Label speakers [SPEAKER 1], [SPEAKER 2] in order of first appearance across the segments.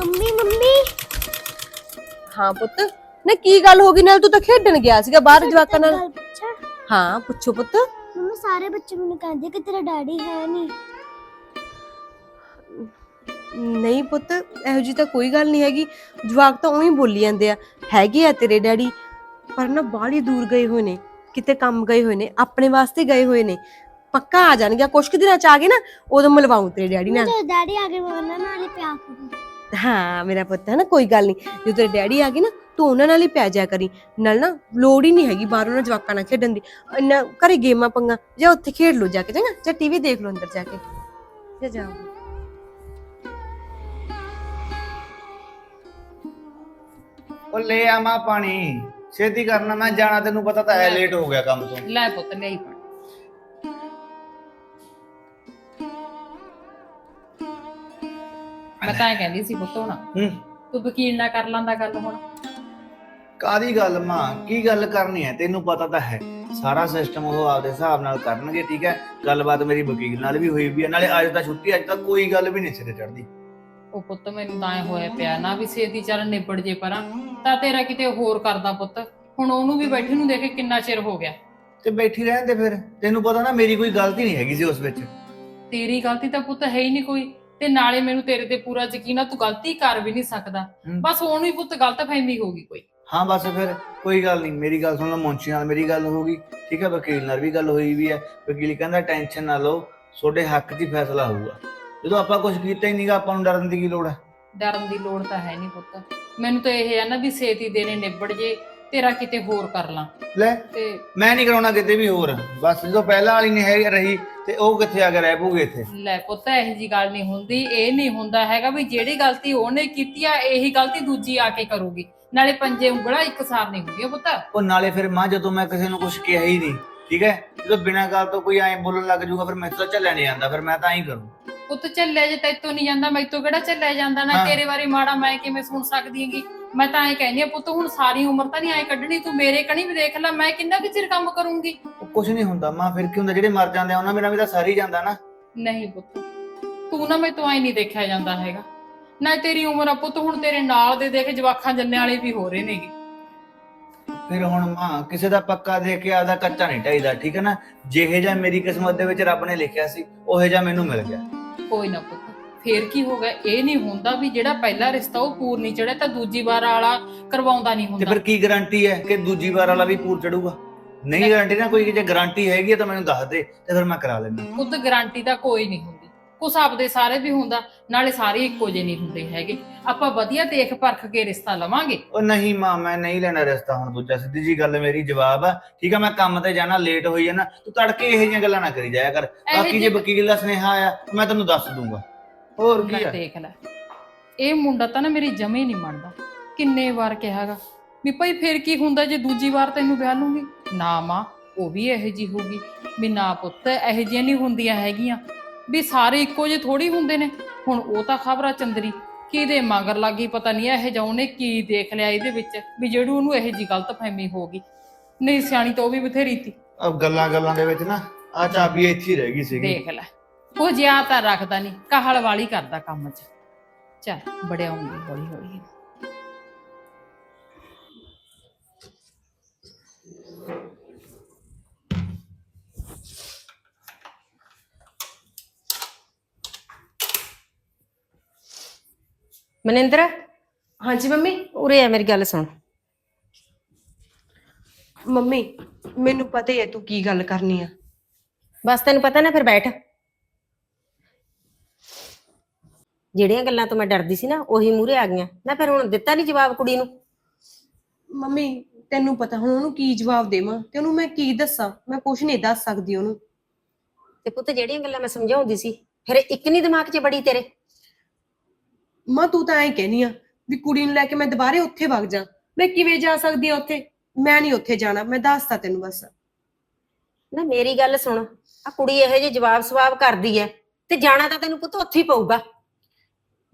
[SPEAKER 1] Mummy mummy.
[SPEAKER 2] ਹਾਂ ਪੁੱਤ। ਨਾ ਕੀ ਗੱਲ ਹੋ ਗਈ? ਨਾਲ ਤੂੰ ਤਾਂ ਖੇਡਣ ਗਿਆ ਸੀਗਾ ਬਾਹਰ ਜਵਾਕਾਂ ਨਾਲ। ਹਾਂ ਪੁੱਛੋ ਪੁੱਤ।
[SPEAKER 1] ਮੰਮੀ ਸਾਰੇ ਬੱਚੇ ਮੈਨੂੰ ਕਹਿੰਦੇ ਕਿ ਤੇਰਾ ਡੈਡੀ ਹੈ ਨਹੀਂ।
[SPEAKER 2] ਨਹੀਂ ਪੁੱਤ ਇਹੋ ਜੀ ਤਾਂ ਕੋਈ ਗੱਲ ਨਹੀਂ ਹੈਗੀ। ਜਵਾਕ ਤਾਂ ਉਹੀ ਬੋਲੀ ਜਾਂਦੇ ਆ ਹੈਗੇ ਆ ਤੇਰੇ ਡੈਡੀ। ਪਰ ਨਾ ਬਾਹਲੀ ਦੂਰ ਗਏ ਹੋਏ ਨੇ ਕਿਤੇ ਕੰਮ ਗਏ ਹੋਏ ਨੇ ਆਪਣੇ ਵਾਸਤੇ ਗਏ ਹੋਏ ਨੇ। ਪੱਕਾ ਆ ਜਾਣਗੇ ਕੁਛ ਕੁ ਦਿਨਾਂ ਚ ਆ ਗਏ ਨਾ ਉਦੋਂ ਮਿਲਵਾਉਂ ਤੇਰੇ ਡੈਡੀ ਨਾਲ।
[SPEAKER 1] ਡੈਡੀ ਆ ਗਏ ਮੈਂ ਉਹਨਾਂ ਨਾਲ ਹੀ ਪਿਆ ਕਰੂੰ
[SPEAKER 2] ਹਾਂ ਮੇਰਾ ਪੁੱਤ ਹੈ ਨਾ ਕੋਈ ਗੱਲ ਨਹੀਂ। ਜਦੋਂ ਤੇਰੇ ਡੈਡੀ ਆ ਗਏ ਨਾ ਤੂੰ ਉਹਨਾਂ ਨਾਲ ਹੀ ਪੈ ਜਾ ਕਰੀ। ਨਾਲ ਨਾ ਲੋੜ ਹੀ ਨਹੀਂ ਹੈਗੀ ਬਾਹਰੋਂ ਨਾ ਜਵਾਕਾਂ ਨਾਲ ਖੇਡਣ ਦੀ। ਇੰਨਾ ਘਰੇ ਗੇਮਾਂ ਪੰਗਾ ਜਾਂ ਉੱਥੇ ਖੇਡ ਲਓ ਜਾ ਕੇ ਚੰਗਾ? ਜਾਂ ਟੀਵੀ ਦੇਖ ਲਓ ਅੰਦਰ ਜਾ ਕੇ। ਜਾ ਜਾਓ।
[SPEAKER 3] ਉਹ ਲੈ ਆਵਾਂ ਪਾਣੀ। ਛੇਤੀ ਕਰਨਾ ਮੈਂ ਜਾਣਾ ਤੈਨੂੰ ਪਤਾ ਤਾਂ ਹੈ ਲੇਟ ਹੋ ਗਿਆ ਕੰਮ ਤੋਂ।
[SPEAKER 4] ਲੈ ਪੁੱਤ ਲਈ ਪਾਣੀ ਮੈਂ ਤਾਂ ਇਹ ਕਹਿੰਦੀ ਸੀ ਪੁੱਤ ਹੁਣ।
[SPEAKER 3] ਹੂੰ।
[SPEAKER 4] ਤੂੰ ਵਕੀਲ ਨਾਲ ਕਰ ਲਾਂਦਾ ਗੱਲ ਹੁਣ।
[SPEAKER 3] ਕਾਦੀ ਗੱਲ ਮਾਂ? ਕੀ ਗੱਲ ਕਰਨੀ ਹੈ? ਤੈਨੂੰ ਪਤਾ ਤਾਂ ਹੈ। ਸਾਰਾ ਸਿਸਟਮ ਉਹ ਆਪਦੇ ਹਿਸਾਬ ਨਾਲ ਕਰਨਗੇ ਠੀਕ ਹੈ? ਗੱਲਬਾਤ ਮੇਰੀ ਵਕੀਲ ਨਾਲ ਵੀ ਹੋਈ ਵੀ ਹੈ। ਨਾਲੇ ਅੱਜ ਤਾਂ ਛੁੱਟੀ ਅੱਜ ਤਾਂ ਕੋਈ ਗੱਲ ਵੀ ਨਹੀਂ ਸਿਰੇ ਚੜਦੀ
[SPEAKER 4] ਉਹ ਪੁੱਤ ਮੈਨੂੰ ਤਾਂ ਐ ਹੋਇਆ ਪਿਆ ਨਾ ਵੀ ਛੇਤੀ ਚੱਲ ਨਿਬੜ ਜੇ ਪਰਾਂ ਤਾਂ ਤੇਰਾ ਕਿਤੇ ਹੋਰ ਕਰਦਾ ਪੁੱਤ। ਹੁਣ ਉਹਨੂੰ ਵੀ ਬੈਠੀ ਨੂੰ ਦੇਖ ਕਿੰਨਾ ਚਿਰ ਹੋ ਗਿਆ।
[SPEAKER 3] ਤੇ ਬੈਠੀ ਰਹਿਣ ਦੇ ਫਿਰ। ਤੈਨੂੰ ਪਤਾ ਨਾ ਮੇਰੀ ਕੋਈ ਗਲਤੀ ਨਹੀਂ ਹੈਗੀ ਸੀ ਉਸ ਵਿੱਚ।
[SPEAKER 4] ਤੇਰੀ ਗਲਤੀ ਤਾਂ ਪੁੱਤ ਹੈ ਹੀ ਨਹੀਂ ਕੋਈ। ਤੇ ਨਾਲੇ ਮੈਨੂੰ ਤੇਰੇ ਤੇ ਪੂਰਾ ਯਕੀਨ ਆ ਤੂੰ ਗਲਤੀ ਕਰ ਵੀ ਨਹੀਂ ਸਕਦਾ।
[SPEAKER 3] ਹੂੰ।
[SPEAKER 4] ਬਸ ਉਹਨੂੰ ਹੀ ਪੁੱਤ ਗਲਤ ਫਹਿਮੀ ਹੋਗੀ ਕੋਈ।
[SPEAKER 3] ਹਾਂ ਬਸ ਫਿਰ ਕੋਈ ਗੱਲ ਨਹੀਂ ਮੇਰੀ ਗੱਲ ਸੁਣ ਲਓ ਮੁੰਸ਼ੀ ਨਾਲ ਮੇਰੀ ਗੱਲ ਹੋ ਗਈ। ਠੀਕ ਹੈ ਵਕੀਲ ਨਾਲ ਵੀ ਗੱਲ ਹੋਈ ਵੀ ਹੈ। ਵਕੀਲ ਕਹਿੰਦਾ ਟੈਨਸ਼ਨ ਨਾ ਲਓ ਤੁਹਾਡੇ ਹੱਕ 'ਚ ਹੀ ਫੈਸਲਾ ਹੋਊਗਾ। ਜਦੋਂ ਆਪਾਂ ਕੁਝ ਕੀਤਾ ਹੀ ਨਹੀਂਗਾ ਆਪਾਂ ਨੂੰ ਡਰਨ ਦੀ ਕੀ ਲੋੜ ਹੈ?
[SPEAKER 4] ਡਰਨ ਦੀ ਲੋੜ ਤਾਂ ਹੈ ਨਹੀਂ ਪੁੱਤ। ਮੈਨੂੰ ਤਾਂ ਇਹ ਹੈ ਨਾ ਵੀ ਛੇਤੀ ਦੇਣੇ ਨਿਬੜ ਜੇ ਤੇਰਾ ਕਿਤੇ ਹੋਰ ਕਰ ਲਾਂ।
[SPEAKER 3] ਲੈ
[SPEAKER 4] ਤੇ
[SPEAKER 3] ਮੈਂ ਨਹੀਂ ਕਰਾਉਣਾ ਕਿਤੇ ਵੀ ਹੋਰ। ਬਸ ਜਦੋਂ ਪਹਿਲਾਂ ਵਾਲੀ ਨਹੀਂ ਹੈ ਰਹੀ ਤੇ ਉਹ ਕਿੱਥੇ ਆ ਕੇ ਰਹਿ ਪੂਗੇ ਇੱਥੇ?
[SPEAKER 4] ਲੈ ਪੁੱਤ ਇਹੋ ਜੀ ਗੱਲ ਨਹੀਂ ਹੁੰਦੀ। ਇਹ ਨਹੀਂ ਹੁੰਦਾ ਹੈਗਾ ਵੀ ਜਿਹੜੀ ਗਲਤੀ ਉਹਨੇ ਕੀਤੀ ਆ ਇਹੀ ਗਲਤੀ ਦੂਜੀ ਆ ਕੇ ਕਰੂਗੀ। ਨਾਲੇ ਪੰਜੇ ਉਂਗਲਾਂ ਇੱਕ ਸਾਰ ਨਹੀਂ ਹੁੰਦੀਆਂ ਪੁੱਤ।
[SPEAKER 3] ਉਹ ਨਾਲੇ ਫਿਰ ਮਾਂ ਜਦੋਂ ਮੈਂ ਕਿਸੇ ਨੂੰ ਕੁਝ ਕਿਹਾ ਹੀ ਨਹੀਂ ਠੀਕ ਹੈ? ਜਦੋਂ ਬਿਨਾਂ ਗੱਲ ਤੋਂ ਕੋਈ ਐਂ ਬੋਲਣ ਲੱਗ ਜਾਊਗਾ ਫਿਰ ਮੈਂ ਤਾਂ ਚੱਲਿਆ ਨਹੀਂ ਜਾਂਦਾ ਫਿਰ ਮੈਂ ਤਾਂ ਹੀ ਕਰੂੰ।
[SPEAKER 4] ਪੁੱਤ ਚੱਲਿਆ ਜੇ ਤੈਤੋਂ ਨਹੀਂ ਜਾਂਦਾ ਮੈਤੋਂ ਕਿਹੜਾ ਚੱਲਿਆ ਜਾਂਦਾ? ਨਾ
[SPEAKER 3] ਹਾਂ।
[SPEAKER 4] ਤੇਰੇ ਬਾਰੇ ਮਾੜਾ ਮੈਂ ਕਿਵੇਂ ਸੁਣ ਸਕਦੀ ਹੈਗੀ? ਮੈਂ ਤਾਂ ਐਂ ਕਹਿੰਦੀ ਆ ਪੁੱਤ ਹੁਣ ਸਾਰੀ ਉਮਰ ਤਾਂ ਨਹੀਂ ਐਂ ਕੱਢਣੀ ਤੂੰ ਮੇਰੇ ਕਣੀ ਵੀ ਦੇਖ ਲੈ ਮੈਂ ਕਿੰਨਾ ਕੁ ਚਿਰ ਕੰਮ ਕਰੂੰਗੀ?
[SPEAKER 3] ਉਹ ਕੁਝ ਨਹੀਂ ਹੁੰਦਾ ਮਾਂ ਫਿਰ ਕੀ ਹੁੰਦਾ ਜਿਹੜੇ ਮਰ ਜਾਂਦੇ ਆ ਉਹਨਾਂ ਮੇਰਾ ਵੀ ਤਾਂ ਸਾਰੀ ਜਾਂਦਾ ਨਾ।
[SPEAKER 4] ਨਹੀਂ ਪੁੱਤ ਤੂੰ ਨਾ ਮੈਤੋਂ ਐਂ ਨਹੀਂ ਦੇਖਿਆ ਜਾਂਦਾ ਹੈਗਾ। ਨਾ ਤੇਰੀ ਉਮਰ ਆ ਪੁੱਤ ਹੁਣ ਤੇਰੇ ਨਾਲ ਦੇ ਦੇਖ ਜਵਾਖਾਂ ਜੰਨੇ ਵਾਲੇ ਵੀ ਹੋ ਰਹੇ ਨੇਗੇ।
[SPEAKER 3] ਫਿਰ ਹੁਣ ਮਾਂ ਕਿਸੇ ਦਾ ਪੱਕਾ ਦੇ ਕੇ ਆਦਾ ਕੱਚਾ ਨਹੀਂ ਢਾਈਦਾ ਠੀਕ ਹੈ ਨਾ? ਜਿਹੇ ਜਿਹਾ ਮੇਰੀ ਕਿਸਮਤ ਦੇ ਵਿੱਚ ਰੱਬ ਨੇ ਲਿਖਿਆ ਸੀ ਉਹੇ ਜਿਹਾ ਮੈਨੂੰ ਮਿਲ ਗਿਆ।
[SPEAKER 4] ਕੋਈ ਨਾ ਪੁੱਤ। ਫੇਰ ਕੀ ਹੋ ਗਿਆ? ਇਹ ਨਹੀਂ ਹੁੰਦਾ ਵੀ ਜਿਹੜਾ ਪਹਿਲਾ ਰਿਸ਼ਤਾ ਉਹ ਪੂਰ ਨਹੀਂ ਚੜਿਆ ਤਾਂ ਦੂਜੀ ਵਾਰ ਵਾਲਾ ਕਰਵਾਉਂਦਾ ਨਹੀਂ
[SPEAKER 3] ਤੇ
[SPEAKER 4] ਹੁੰਦਾ।
[SPEAKER 3] ਫਿਰ ਕੀ ਗਾਰੰਟੀ ਹੈ ਕਿ ਦੂਜੀ ਵਾਰ ਵਾਲਾ ਵੀ ਪੂਰ ਚੜੂਗਾ? ਨਹੀਂ ਗਾਰੰਟੀ ਨਾ ਕੋਈ ਜੇ ਗਾਰੰਟੀ ਹੈਗੀ ਹੈ ਤਾਂ ਮੈਨੂੰ ਦੱਸ ਦੇ ਤੇ ਫਿਰ ਮੈਂ ਕਰਾ ਲੈਂਦਾ।
[SPEAKER 4] ਖੁਦ ਗਾਰੰਟੀ ਤਾਂ ਕੋਈ ਨਹੀਂ ਹੁੰਦੀ। ਕੁਛ ਆਪਦੇ ਸਾਰੇ ਵੀ ਹੁੰਦਾ ਨਾਲੇ ਸਾਰੇ ਇੱਕੋ ਜਿਹੇ ਨਹੀਂ ਹੁੰਦੇ ਹੈਗੇ। ਆਪਾਂ ਵਧੀਆ ਦੇਖ ਪਰਖ ਕੇ ਰਿਸ਼ਤਾ ਲਵਾਂਗੇ।
[SPEAKER 3] ਉਹ ਨਹੀਂ ਮਾਂ ਮੈਂ ਨਹੀਂ ਲੈਣਾ ਰਿਸ਼ਤਾ ਹੁਣ ਦੂਜਾ। ਸਿੱਧੀ ਜੀ ਗੱਲ ਮੇਰੀ ਜਵਾਬ ਆ। ਠੀਕ ਆ ਮੈਂ ਕੰਮ ਤੇ ਜਾਣਾ ਲੇਟ ਹੋਈ ਜਾਣਾ ਤੂੰ ਤੜਕੇ ਇਹੋ ਜਿਹੀਆਂ ਗੱਲਾਂ ਨਾ ਕਰੀ ਜਾਇਆ ਕਰ। ਬਾਕੀ ਜੇ ਵਕੀਲ ਦਾ ਸੁਨੇਹਾ ਆਇਆ ਮੈਂ ਤੈਨੂੰ ਦੱਸ ਦੂੰਗਾ। ਹੋਰ ਕੀ ਆ?
[SPEAKER 4] ਦੇਖ ਲੈ। ਇਹ ਮੁੰਡਾ ਤਾਂ ਨਾ ਮੇਰੀ ਜਮੇ ਨਹੀਂ ਮੰਨਦਾ। ਕਿੰਨੇ ਵਾਰ ਕਿਹਾਗਾ ਵੀ ਭਾਈ ਫੇਰ ਕੀ ਹੁੰਦਾ ਜੇ ਦੂਜੀ ਵਾਰ ਤੈਨੂੰ ਵਿਆਹ ਲੂੰਗੀ? ਨਾ ਮਾਂ ਉਹ ਵੀ ਇਹੋ ਜੀ ਹੋਊਗੀ। ਵੀ ਨਾ ਪੁੱਤ ਇਹੋ ਜਿਹੀਆਂ ਨਹੀਂ ਹੁੰਦੀਆਂ ਹੈਗੀਆਂ। ਵੀ ਸਾਰੇ ਇੱਕੋ ਜਿਹੇ ਥੋੜੀ ਹੁੰਦੇ ਨੇ। ਹੁਣ ਉਹ ਤਾਂ ਖਬਰਾਂ ਚੰਦਰੀ ਕਿਹਦੇ ਮਗਰ ਲੱਗੀ ਪਤਾ ਨਹੀਂ ਇਹੋ ਜਿਹਾ ਉਹਨੇ ਕੀ ਦੇਖ ਲਿਆ ਇਹਦੇ ਵਿੱਚ ਵੀ ਜਿਹੜੀ ਉਹਨੂੰ ਇਹੋ ਜੀ ਗਲਤ ਫਹਿਮੀ ਹੋ ਗਈ। ਨਹੀਂ ਸਿਆਣੀ ਤਾਂ ਉਹ ਵੀ ਬਥੇਰੀ ਤੀ
[SPEAKER 3] ਅਬ ਗੱਲਾਂ ਗੱਲਾਂ ਦੇ ਵਿੱਚ ਨਾ ਆ ਚਾਬੀ ਇੱਥੇ ਹੀ ਰਹਿ ਗਈ ਸੀਗੀ।
[SPEAKER 4] ਦੇਖ ਲੈ ਉਹ ਜਿਆ ਤਾਂ ਰੱਖਦਾ ਨਹੀਂ ਕਾਹਲ ਵਾਲੀ ਕਰਦਾ ਕੰਮ 'ਚ। ਚੱਲ ਬੜਿਆਉਂਗੀ ਹੌਲੀ ਹੌਲੀ।
[SPEAKER 5] ਮਨਿੰਦਰ?
[SPEAKER 2] ਹਾਂਜੀ ਮੰਮੀ?
[SPEAKER 5] ਉਰੇ ਆ ਮੇਰੀ ਗੱਲ ਸੁਣ।
[SPEAKER 2] ਮੰਮੀ ਮੈਨੂੰ ਪਤਾ ਹੀ ਹੈ ਤੂੰ ਕੀ ਗੱਲ ਕਰਨੀ ਆ।
[SPEAKER 5] ਬਸ ਤੈਨੂੰ ਪਤਾ ਨਾ ਫਿਰ ਬੈਠ। ਜਿਹੜੀਆਂ ਗੱਲਾਂ ਤੋਂ ਮੈਂ ਡਰਦੀ ਸੀ ਨਾ ਉਹੀ ਮੂਰੇ ਆ ਗਈਆਂ। ਨਾ ਫਿਰ ਹੁਣ ਦਿੱਤਾ ਨਹੀਂ ਜਵਾਬ ਕੁੜੀ ਨੂੰ।
[SPEAKER 2] ਮੰਮੀ ਤੈਨੂੰ ਪਤਾ ਹੁਣ ਉਹਨੂੰ ਕੀ ਜਵਾਬ ਦੇਵਾਂ ਤੇ ਉਹਨੂੰ ਮੈਂ ਕੀ ਦੱਸਾਂ? ਮੈਂ ਕੁਝ ਨਹੀਂ ਦੱਸ ਸਕਦੀ ਉਹਨੂੰ।
[SPEAKER 5] ਤੇ ਪੁੱਤ ਜਿਹੜੀਆਂ ਗੱਲਾਂ ਮੈਂ ਸਮਝਾਉਂਦੀ ਸੀ ਫਿਰ ਇੱਕ ਨਹੀਂ ਦਿਮਾਗ 'ਚ ਬੜੀ ਤੇਰੇ।
[SPEAKER 2] ਮਾਂ ਤੂੰ ਤਾਂ ਐਂ ਕਹਿਨੀ ਆ ਵੀ ਕੁੜੀ ਨੂੰ ਲੈ ਕੇ ਮੈਂ ਦੁਬਾਰੇ ਉੱਥੇ ਵਗ ਜਾ। ਮੈਂ ਕਿਵੇਂ ਜਾ ਸਕਦੀ ਆ ਉੱਥੇ? ਮੈਂ ਨਹੀਂ ਉੱਥੇ ਜਾਣਾ ਮੈਂ ਦੱਸਤਾ ਤੈਨੂੰ ਬਸ।
[SPEAKER 5] ਨਾ ਮੇਰੀ ਗੱਲ ਸੁਣ ਆ ਕੁੜੀ ਇਹੋ ਜਿਹੇ ਜਵਾਬ ਸਵਾਬ ਕਰਦੀ ਐ ਤੇ ਜਾਣਾ ਤਾਂ ਤੈਨੂੰ ਪੁੱਤ ਉੱਥੇ ਹੀ ਪਊਗਾ।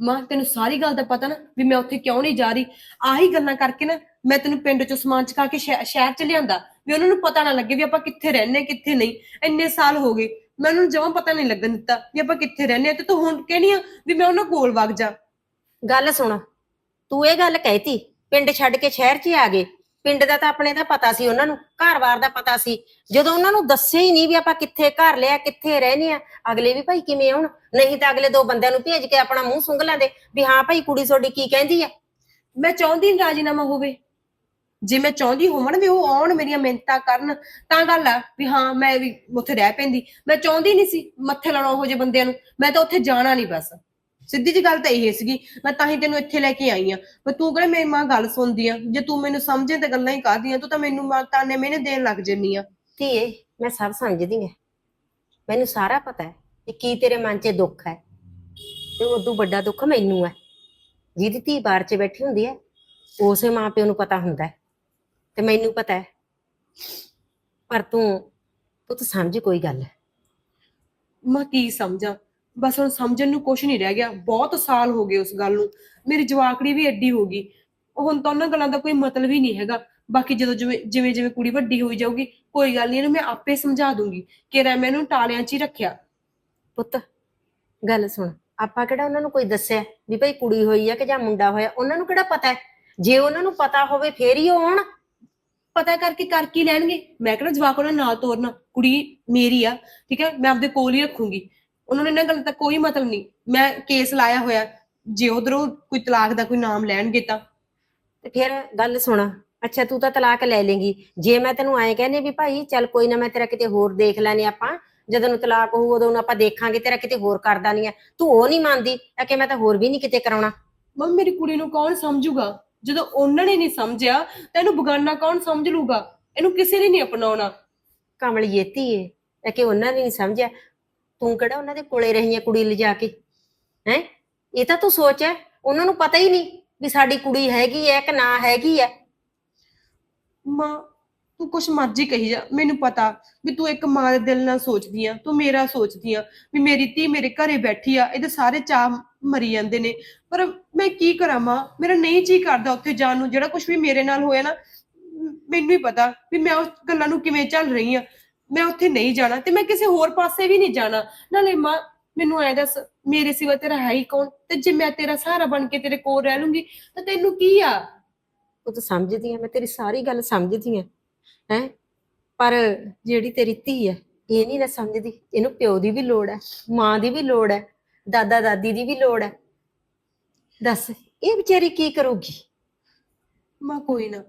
[SPEAKER 2] ਮਾਂ ਤੈਨੂੰ ਸਾਰੀ ਗੱਲ ਦਾ ਪਤਾ ਨਾ ਵੀ ਮੈਂ ਉੱਥੇ ਕਿਉਂ ਨਹੀਂ ਜਾ ਰਹੀ। ਆਹੀ ਗੱਲਾਂ ਕਰਕੇ ਨਾ ਮੈਂ ਤੈਨੂੰ ਪਿੰਡ ਚੋਂ ਸਮਾਨ ਚਕਾ ਕੇ ਸ਼ਹਿ- ਸ਼ਹਿਰ ਚ ਲਿਆਂਦਾ ਵੀ ਉਹਨਾਂ ਨੂੰ ਪਤਾ ਨਾ ਲੱਗੇ ਵੀ ਆਪਾਂ ਕਿੱਥੇ ਰਹਿੰਦੇ ਕਿੱਥੇ ਨਹੀਂ। ਇੰਨੇ ਸਾਲ ਹੋ ਗਏ ਮੈਂ ਉਹਨਾਂ ਨੂੰ ਜਮਾਂ ਪਤਾ ਨਹੀਂ ਲੱਗਣ ਦਿੱਤਾ ਵੀ ਆਪਾਂ ਕਿੱਥੇ ਰਹਿੰਦੇ ਆ ਤੇ ਤੂੰ ਹੁਣ ਕਹਿਨੀ ਆ ਵੀ ਮੈਂ ਉਹਨਾਂ ਕੋਲ ਵਗ ਜਾ।
[SPEAKER 5] ਗੱਲ ਸੁਣ। ਤੂੰ ਇਹ ਗੱਲ ਕਹਿਤੀ, ਪਿੰਡ ਛੱਡ ਕੇ ਸ਼ਹਿਰ 'ਚ ਹੀ ਆ ਗਏ। ਪਿੰਡ ਦਾ ਤਾਂ ਆਪਣੇ ਦਾ ਪਤਾ ਸੀ ਉਹਨਾਂ ਨੂੰ, ਘਰ-ਬਾਰ ਦਾ ਪਤਾ ਸੀ। ਜਦੋਂ ਉਹਨਾਂ ਨੂੰ ਦੱਸਿਆ ਹੀ ਨਹੀਂ ਵੀ ਆਪਾਂ ਕਿੱਥੇ ਘਰ ਲਿਆ, ਕਿੱਥੇ ਰਹਿੰਦੇ ਆ, ਅਗਲੇ ਵੀ ਭਾਈ ਕਿਵੇਂ ਆਉਣ? ਨਹੀਂ ਤਾਂ ਅਗਲੇ ਦੋ ਬੰਦਿਆਂ ਨੂੰ ਭੇਜ ਕੇ ਆਪਣਾ ਮੂੰਹ ਸੁੰਘ ਲੈਂਦੇ ਵੀ ਹਾਂ ਭਾਈ ਕੁੜੀ ਤੁਹਾਡੀ ਕੀ ਕਹਿੰਦੀ ਆ।
[SPEAKER 2] ਮੈਂ ਚਾਹੁੰਦੀ ਨੀ ਰਾਜੀਨਾਮਾ ਹੋਵੇ। ਜੇ ਮੈਂ ਚਾਹੁੰਦੀ ਹੋਵਾਂ ਵੀ ਉਹ ਆਉਣ ਮੇਰੀਆਂ ਮਿਹਨਤਾਂ ਕਰਨ, ਤਾਂ ਗੱਲ ਆ ਵੀ ਹਾਂ ਮੈਂ ਵੀ ਉੱਥੇ ਰਹਿ ਪੈਂਦੀ। ਮੈਂ ਚਾਹੁੰਦੀ ਨਹੀਂ ਸੀ ਮੱਥੇ ਲਾਉਣਾ ਉਹ ਜਿਹੇ ਬੰਦਿਆਂ ਨੂੰ। ਮੈਂ ਤਾਂ ਉੱਥੇ ਜਾਣਾ ਨਹੀਂ ਬਸ। ਸਿੱਧੀ ਜੀ ਗੱਲ ਤਾਂ ਇਹ ਸੀਗੀ ਮੈਂ ਤਾਂ ਹੀ ਤੈਨੂੰ ਇੱਥੇ ਲੈ ਕੇ ਆਈ ਆ। ਪਰ ਤੂੰ ਕਿਹੜਾ ਮੇਰੀ ਮਾਂ ਗੱਲ ਸੁਣਦੀ ਆ? ਜੇ ਤੂੰ ਮੈਨੂੰ ਸਮਝੇ ਤਾਂ ਗੱਲਾਂ ਹੀ ਕਰਦੀਆਂ ਤੂੰ ਤਾਂ ਮੈਨੂੰ ਮਾਂ ਤਾਨੇ ਮੈਨੇ ਦੇਣ ਲੱਗ ਜੰਨੀ ਆ।
[SPEAKER 5] ਧੀਏ ਮੈਂ ਸਭ ਸਮਝਦੀ ਹਾਂ ਮੈਨੂੰ ਸਾਰਾ ਪਤਾ ਹੈ ਕਿ ਕੀ ਤੇਰੇ ਮਨ 'ਚ ਦੁੱਖ ਹੈ। ਤੇ ਉਦੋਂ ਵੱਡਾ ਦੁੱਖ ਮੈਨੂੰ ਹੈ। ਜਿਹਦੀ ਧੀ ਬਾਹਰ 'ਚ ਬੈਠੀ ਹੁੰਦੀ ਹੈ ਉਸੇ ਮਾਂ ਪਿਓ ਨੂੰ ਪਤਾ ਹੁੰਦਾ ਹੈ। ਤੇ ਮੈਨੂੰ ਪਤਾ ਹੈ। ਪਰ ਤੂੰ ਤੂੰ ਤਾਂ ਸਮਝ ਕੋਈ ਗੱਲ
[SPEAKER 2] ਮੈਂ ਕੀ ਸਮਝਾਂ? ਬਸ ਹੁਣ ਸਮਝਣ ਨੂੰ ਕੁਝ ਨਹੀਂ ਰਹਿ ਗਿਆ। ਬਹੁਤ ਸਾਲ ਹੋ ਗਏ ਉਸ ਗੱਲ ਨੂੰ। ਮੇਰੀ ਜਵਾਕੜੀ ਵੀ ਐਡੀ ਹੋ ਗਈ। ਹੁਣ ਤਾਂ ਉਹਨਾਂ ਗੱਲਾਂ ਦਾ ਕੋਈ ਮਤਲਬ ਹੀ ਨਹੀਂ ਹੈਗਾ। ਬਾਕੀ ਜਦੋਂ ਜਿਵੇਂ ਜਿਵੇਂ ਜਿਵੇਂ ਕੁੜੀ ਵੱਡੀ ਹੋਈ ਜਾਊਗੀ ਕੋਈ ਗੱਲ ਨਹੀਂ ਇਹਨੂੰ ਮੈਂ ਆਪੇ ਸਮਝਾ ਦੂੰਗੀ ਕਿ ਰਹਿ ਮੈਨੂੰ ਟਾਲਿਆਂ 'ਚ ਹੀ ਰੱਖਿਆ।
[SPEAKER 5] ਪੁੱਤ ਗੱਲ ਸੁਣ। ਆਪਾਂ ਕਿਹੜਾ ਉਹਨਾਂ ਨੂੰ ਕੋਈ ਦੱਸਿਆ ਵੀ ਭਾਈ ਕੁੜੀ ਹੋਈ ਆ ਕਿ ਜਾਂ ਮੁੰਡਾ ਹੋਇਆ? ਉਹਨਾਂ ਨੂੰ ਕਿਹੜਾ ਪਤਾ ਹੈ? ਜੇ ਉਹਨਾਂ ਨੂੰ ਪਤਾ ਹੋਵੇ ਫੇਰ ਹੀ ਉਹ ਆਉਣ।
[SPEAKER 2] ਪਤਾ ਕਰਕੇ ਕਰ ਕੀ ਲੈਣਗੇ? ਮੈਂ ਕਿਹੜਾ ਜਵਾਕ ਉਹਨਾਂ ਨਾਲ ਤੋਰਨਾ? ਕੁੜੀ ਮੇਰੀ ਆ ਠੀਕ ਹੈ? ਮੈਂ ਆਪਦੇ ਕੋਲ ਹੀ ਰੱਖੂੰਗੀ। ਉਹਨਾਂ ਨੂੰ ਇਹਨਾਂ ਗੱਲ ਦਾ ਕੋਈ ਮਤਲਬ ਨਹੀਂ। ਮੈਂ ਕੇਸ ਲਾਇਆ ਹੋਇਆ। ਜੇ ਉਧਰੋਂ ਕੋਈ ਤਲਾਕ ਦਾ ਕੋਈ ਨਾਮ ਲੈਣਗੇ ਤਾਂ।
[SPEAKER 5] ਤੇ ਫਿਰ ਗੱਲ ਸੁਣ। ਅੱਛਾ ਤੂੰ ਤਾਂ ਤਲਾਕ ਲੈ ਲੇਂਗੀ। ਜੇ ਮੈਂ ਤੈਨੂੰ ਐਂ ਕਹਿੰਦੀ ਵੀ ਭਾਈ ਚੱਲ ਕੋਈ ਨਾ ਮੈਂ ਤੇਰਾ ਕਿਤੇ ਹੋਰ ਦੇਖ ਲੈਨੇ ਆਪਾਂ। ਜਦੋਂ ਨੂੰ ਤਲਾਕ ਹੋਊ ਉਦੋਂ ਨੂੰ ਆਪਾਂ ਦੇਖਾਂਗੇ ਤੇਰਾ ਕਿਤੇ ਹੋਰ ਕਰਦਾ ਨਹੀਂ ਆ ਤੂੰ ਉਹ ਨਹੀਂ ਮੰਨਦੀ ਆ ਕਿ ਮੈਂ ਤਾਂ ਹੋਰ ਵੀ ਨਹੀਂ ਕਿਤੇ ਕਰਾਉਣਾ।
[SPEAKER 2] ਮੰਮੀ ਮੇਰੀ ਕੁੜੀ ਨੂੰ ਕੌਣ ਸਮਝੂਗਾ? ਜਦੋਂ ਉਹਨਾਂ ਨੇ ਨਹੀਂ ਸਮਝਿਆ ਤਾਂ ਇਹਨੂੰ ਬਗਾਨਾ ਕੌਣ ਸਮਝ ਲੂਗਾ ਇਹਨੂੰ ਕਿਸੇ ਨੇ ਨਹੀਂ ਅਪਣਾਉਣਾ।
[SPEAKER 5] ਕਮਲੀਏ ਧੀਏ ਆ ਕਿ ਉਹਨਾਂ ਨੇ ਨਹੀਂ ਸਮਝਿਆ। ਤੂੰ ਕਿਹੜਾ ਉਹਨਾਂ ਦੇ ਕੋਲੇ ਰਹੀ ਕੁੜੀ ਲਿਜਾ ਕੇ? ਹੈ? ਇਹ ਤਾਂ ਤੂੰ ਸੋਚ ਹੈ ਉਹਨਾਂ ਨੂੰ ਪਤਾ ਹੀ ਨਹੀਂ ਵੀ ਸਾਡੀ ਕੁੜੀ ਹੈਗੀ ਹੈ ਕਿ ਨਾ ਹੈਗੀ ਹੈ
[SPEAKER 2] ਮਾਂ, ਤੂੰ ਕੁਛ ਮਰਜ਼ੀ ਕਹੀ ਜਾ। ਮੈਨੂੰ ਪਤਾ ਵੀ ਤੂੰ ਇੱਕ ਮਾਂ ਦੇ ਦਿਲ ਨਾਲ ਸੋਚਦੀ ਆ। ਤੂੰ ਮੇਰਾ ਸੋਚਦੀ ਆ ਵੀ ਮੇਰੀ ਧੀ ਮੇਰੇ ਘਰੇ ਬੈਠੀ ਆ। ਇਹਦੇ ਸਾਰੇ ਚਾਹ ਮਰੀ ਜਾਂਦੇ ਨੇ। ਪਰ ਮੈਂ ਕੀ ਕਰਾਂ ਮਾਂ? ਮੇਰਾ ਨਹੀਂ ਜੀ ਕਰਦਾ ਉੱਥੇ ਜਾਣ ਨੂੰ। ਜਿਹੜਾ ਕੁਝ ਵੀ ਮੇਰੇ ਨਾਲ ਹੋਇਆ ਨਾ, ਮੈਨੂੰ ਹੀ ਪਤਾ ਵੀ ਮੈਂ ਉਸ ਗੱਲਾਂ ਨੂੰ ਕਿਵੇਂ ਚੱਲ ਰਹੀ ਆ। ਮੈਂ ਉੱਥੇ ਨਹੀਂ ਜਾਣਾ ਤੇ ਮੈਂ ਕਿਸੇ ਹੋਰ ਪਾਸੇ ਵੀ ਨਹੀਂ ਜਾਣਾ। ਨਾਲੇ ਮਾਂ ਮੈਨੂੰ ਐ ਦੱਸ ਮੇਰੇ ਸਿਵਾ ਤੇਰਾ ਹੈ ਹੀ ਕੌਣ? ਤੇ ਜੇ ਮੈਂ ਤੇਰਾ ਸਹਾਰਾ ਬਣ ਕੇ ਤੇਰੇ ਕੋਲ ਰਹਿ ਲੂੰਗੀ ਤਾਂ ਤੈਨੂੰ ਕੀ ਆ?
[SPEAKER 5] ਉਹ ਤਾਂ ਸਮਝਦੀ ਆ ਮੈਂ ਤੇਰੀ ਸਾਰੀ ਗੱਲ ਸਮਝਦੀ ਆ ਹੈ? ਪਰ ਜਿਹੜੀ ਤੇਰੀ ਧੀ ਹੈ ਇਹ ਨਹੀਂ ਨਾ ਸਮਝਦੀ। ਇਹਨੂੰ ਪਿਓ ਦੀ ਵੀ ਲੋੜ ਹੈ ਮਾਂ ਦੀ ਵੀ ਲੋੜ ਹੈ ਦਾਦਾ ਦਾਦੀ ਦੀ ਵੀ ਲੋੜ ਹੈ ਦੱਸ ਇਹ ਵਿਚਾਰੀ ਕੀ ਕਰੂਗੀ?
[SPEAKER 2] ਮਾਂ ਕੋਈ ਨਾ।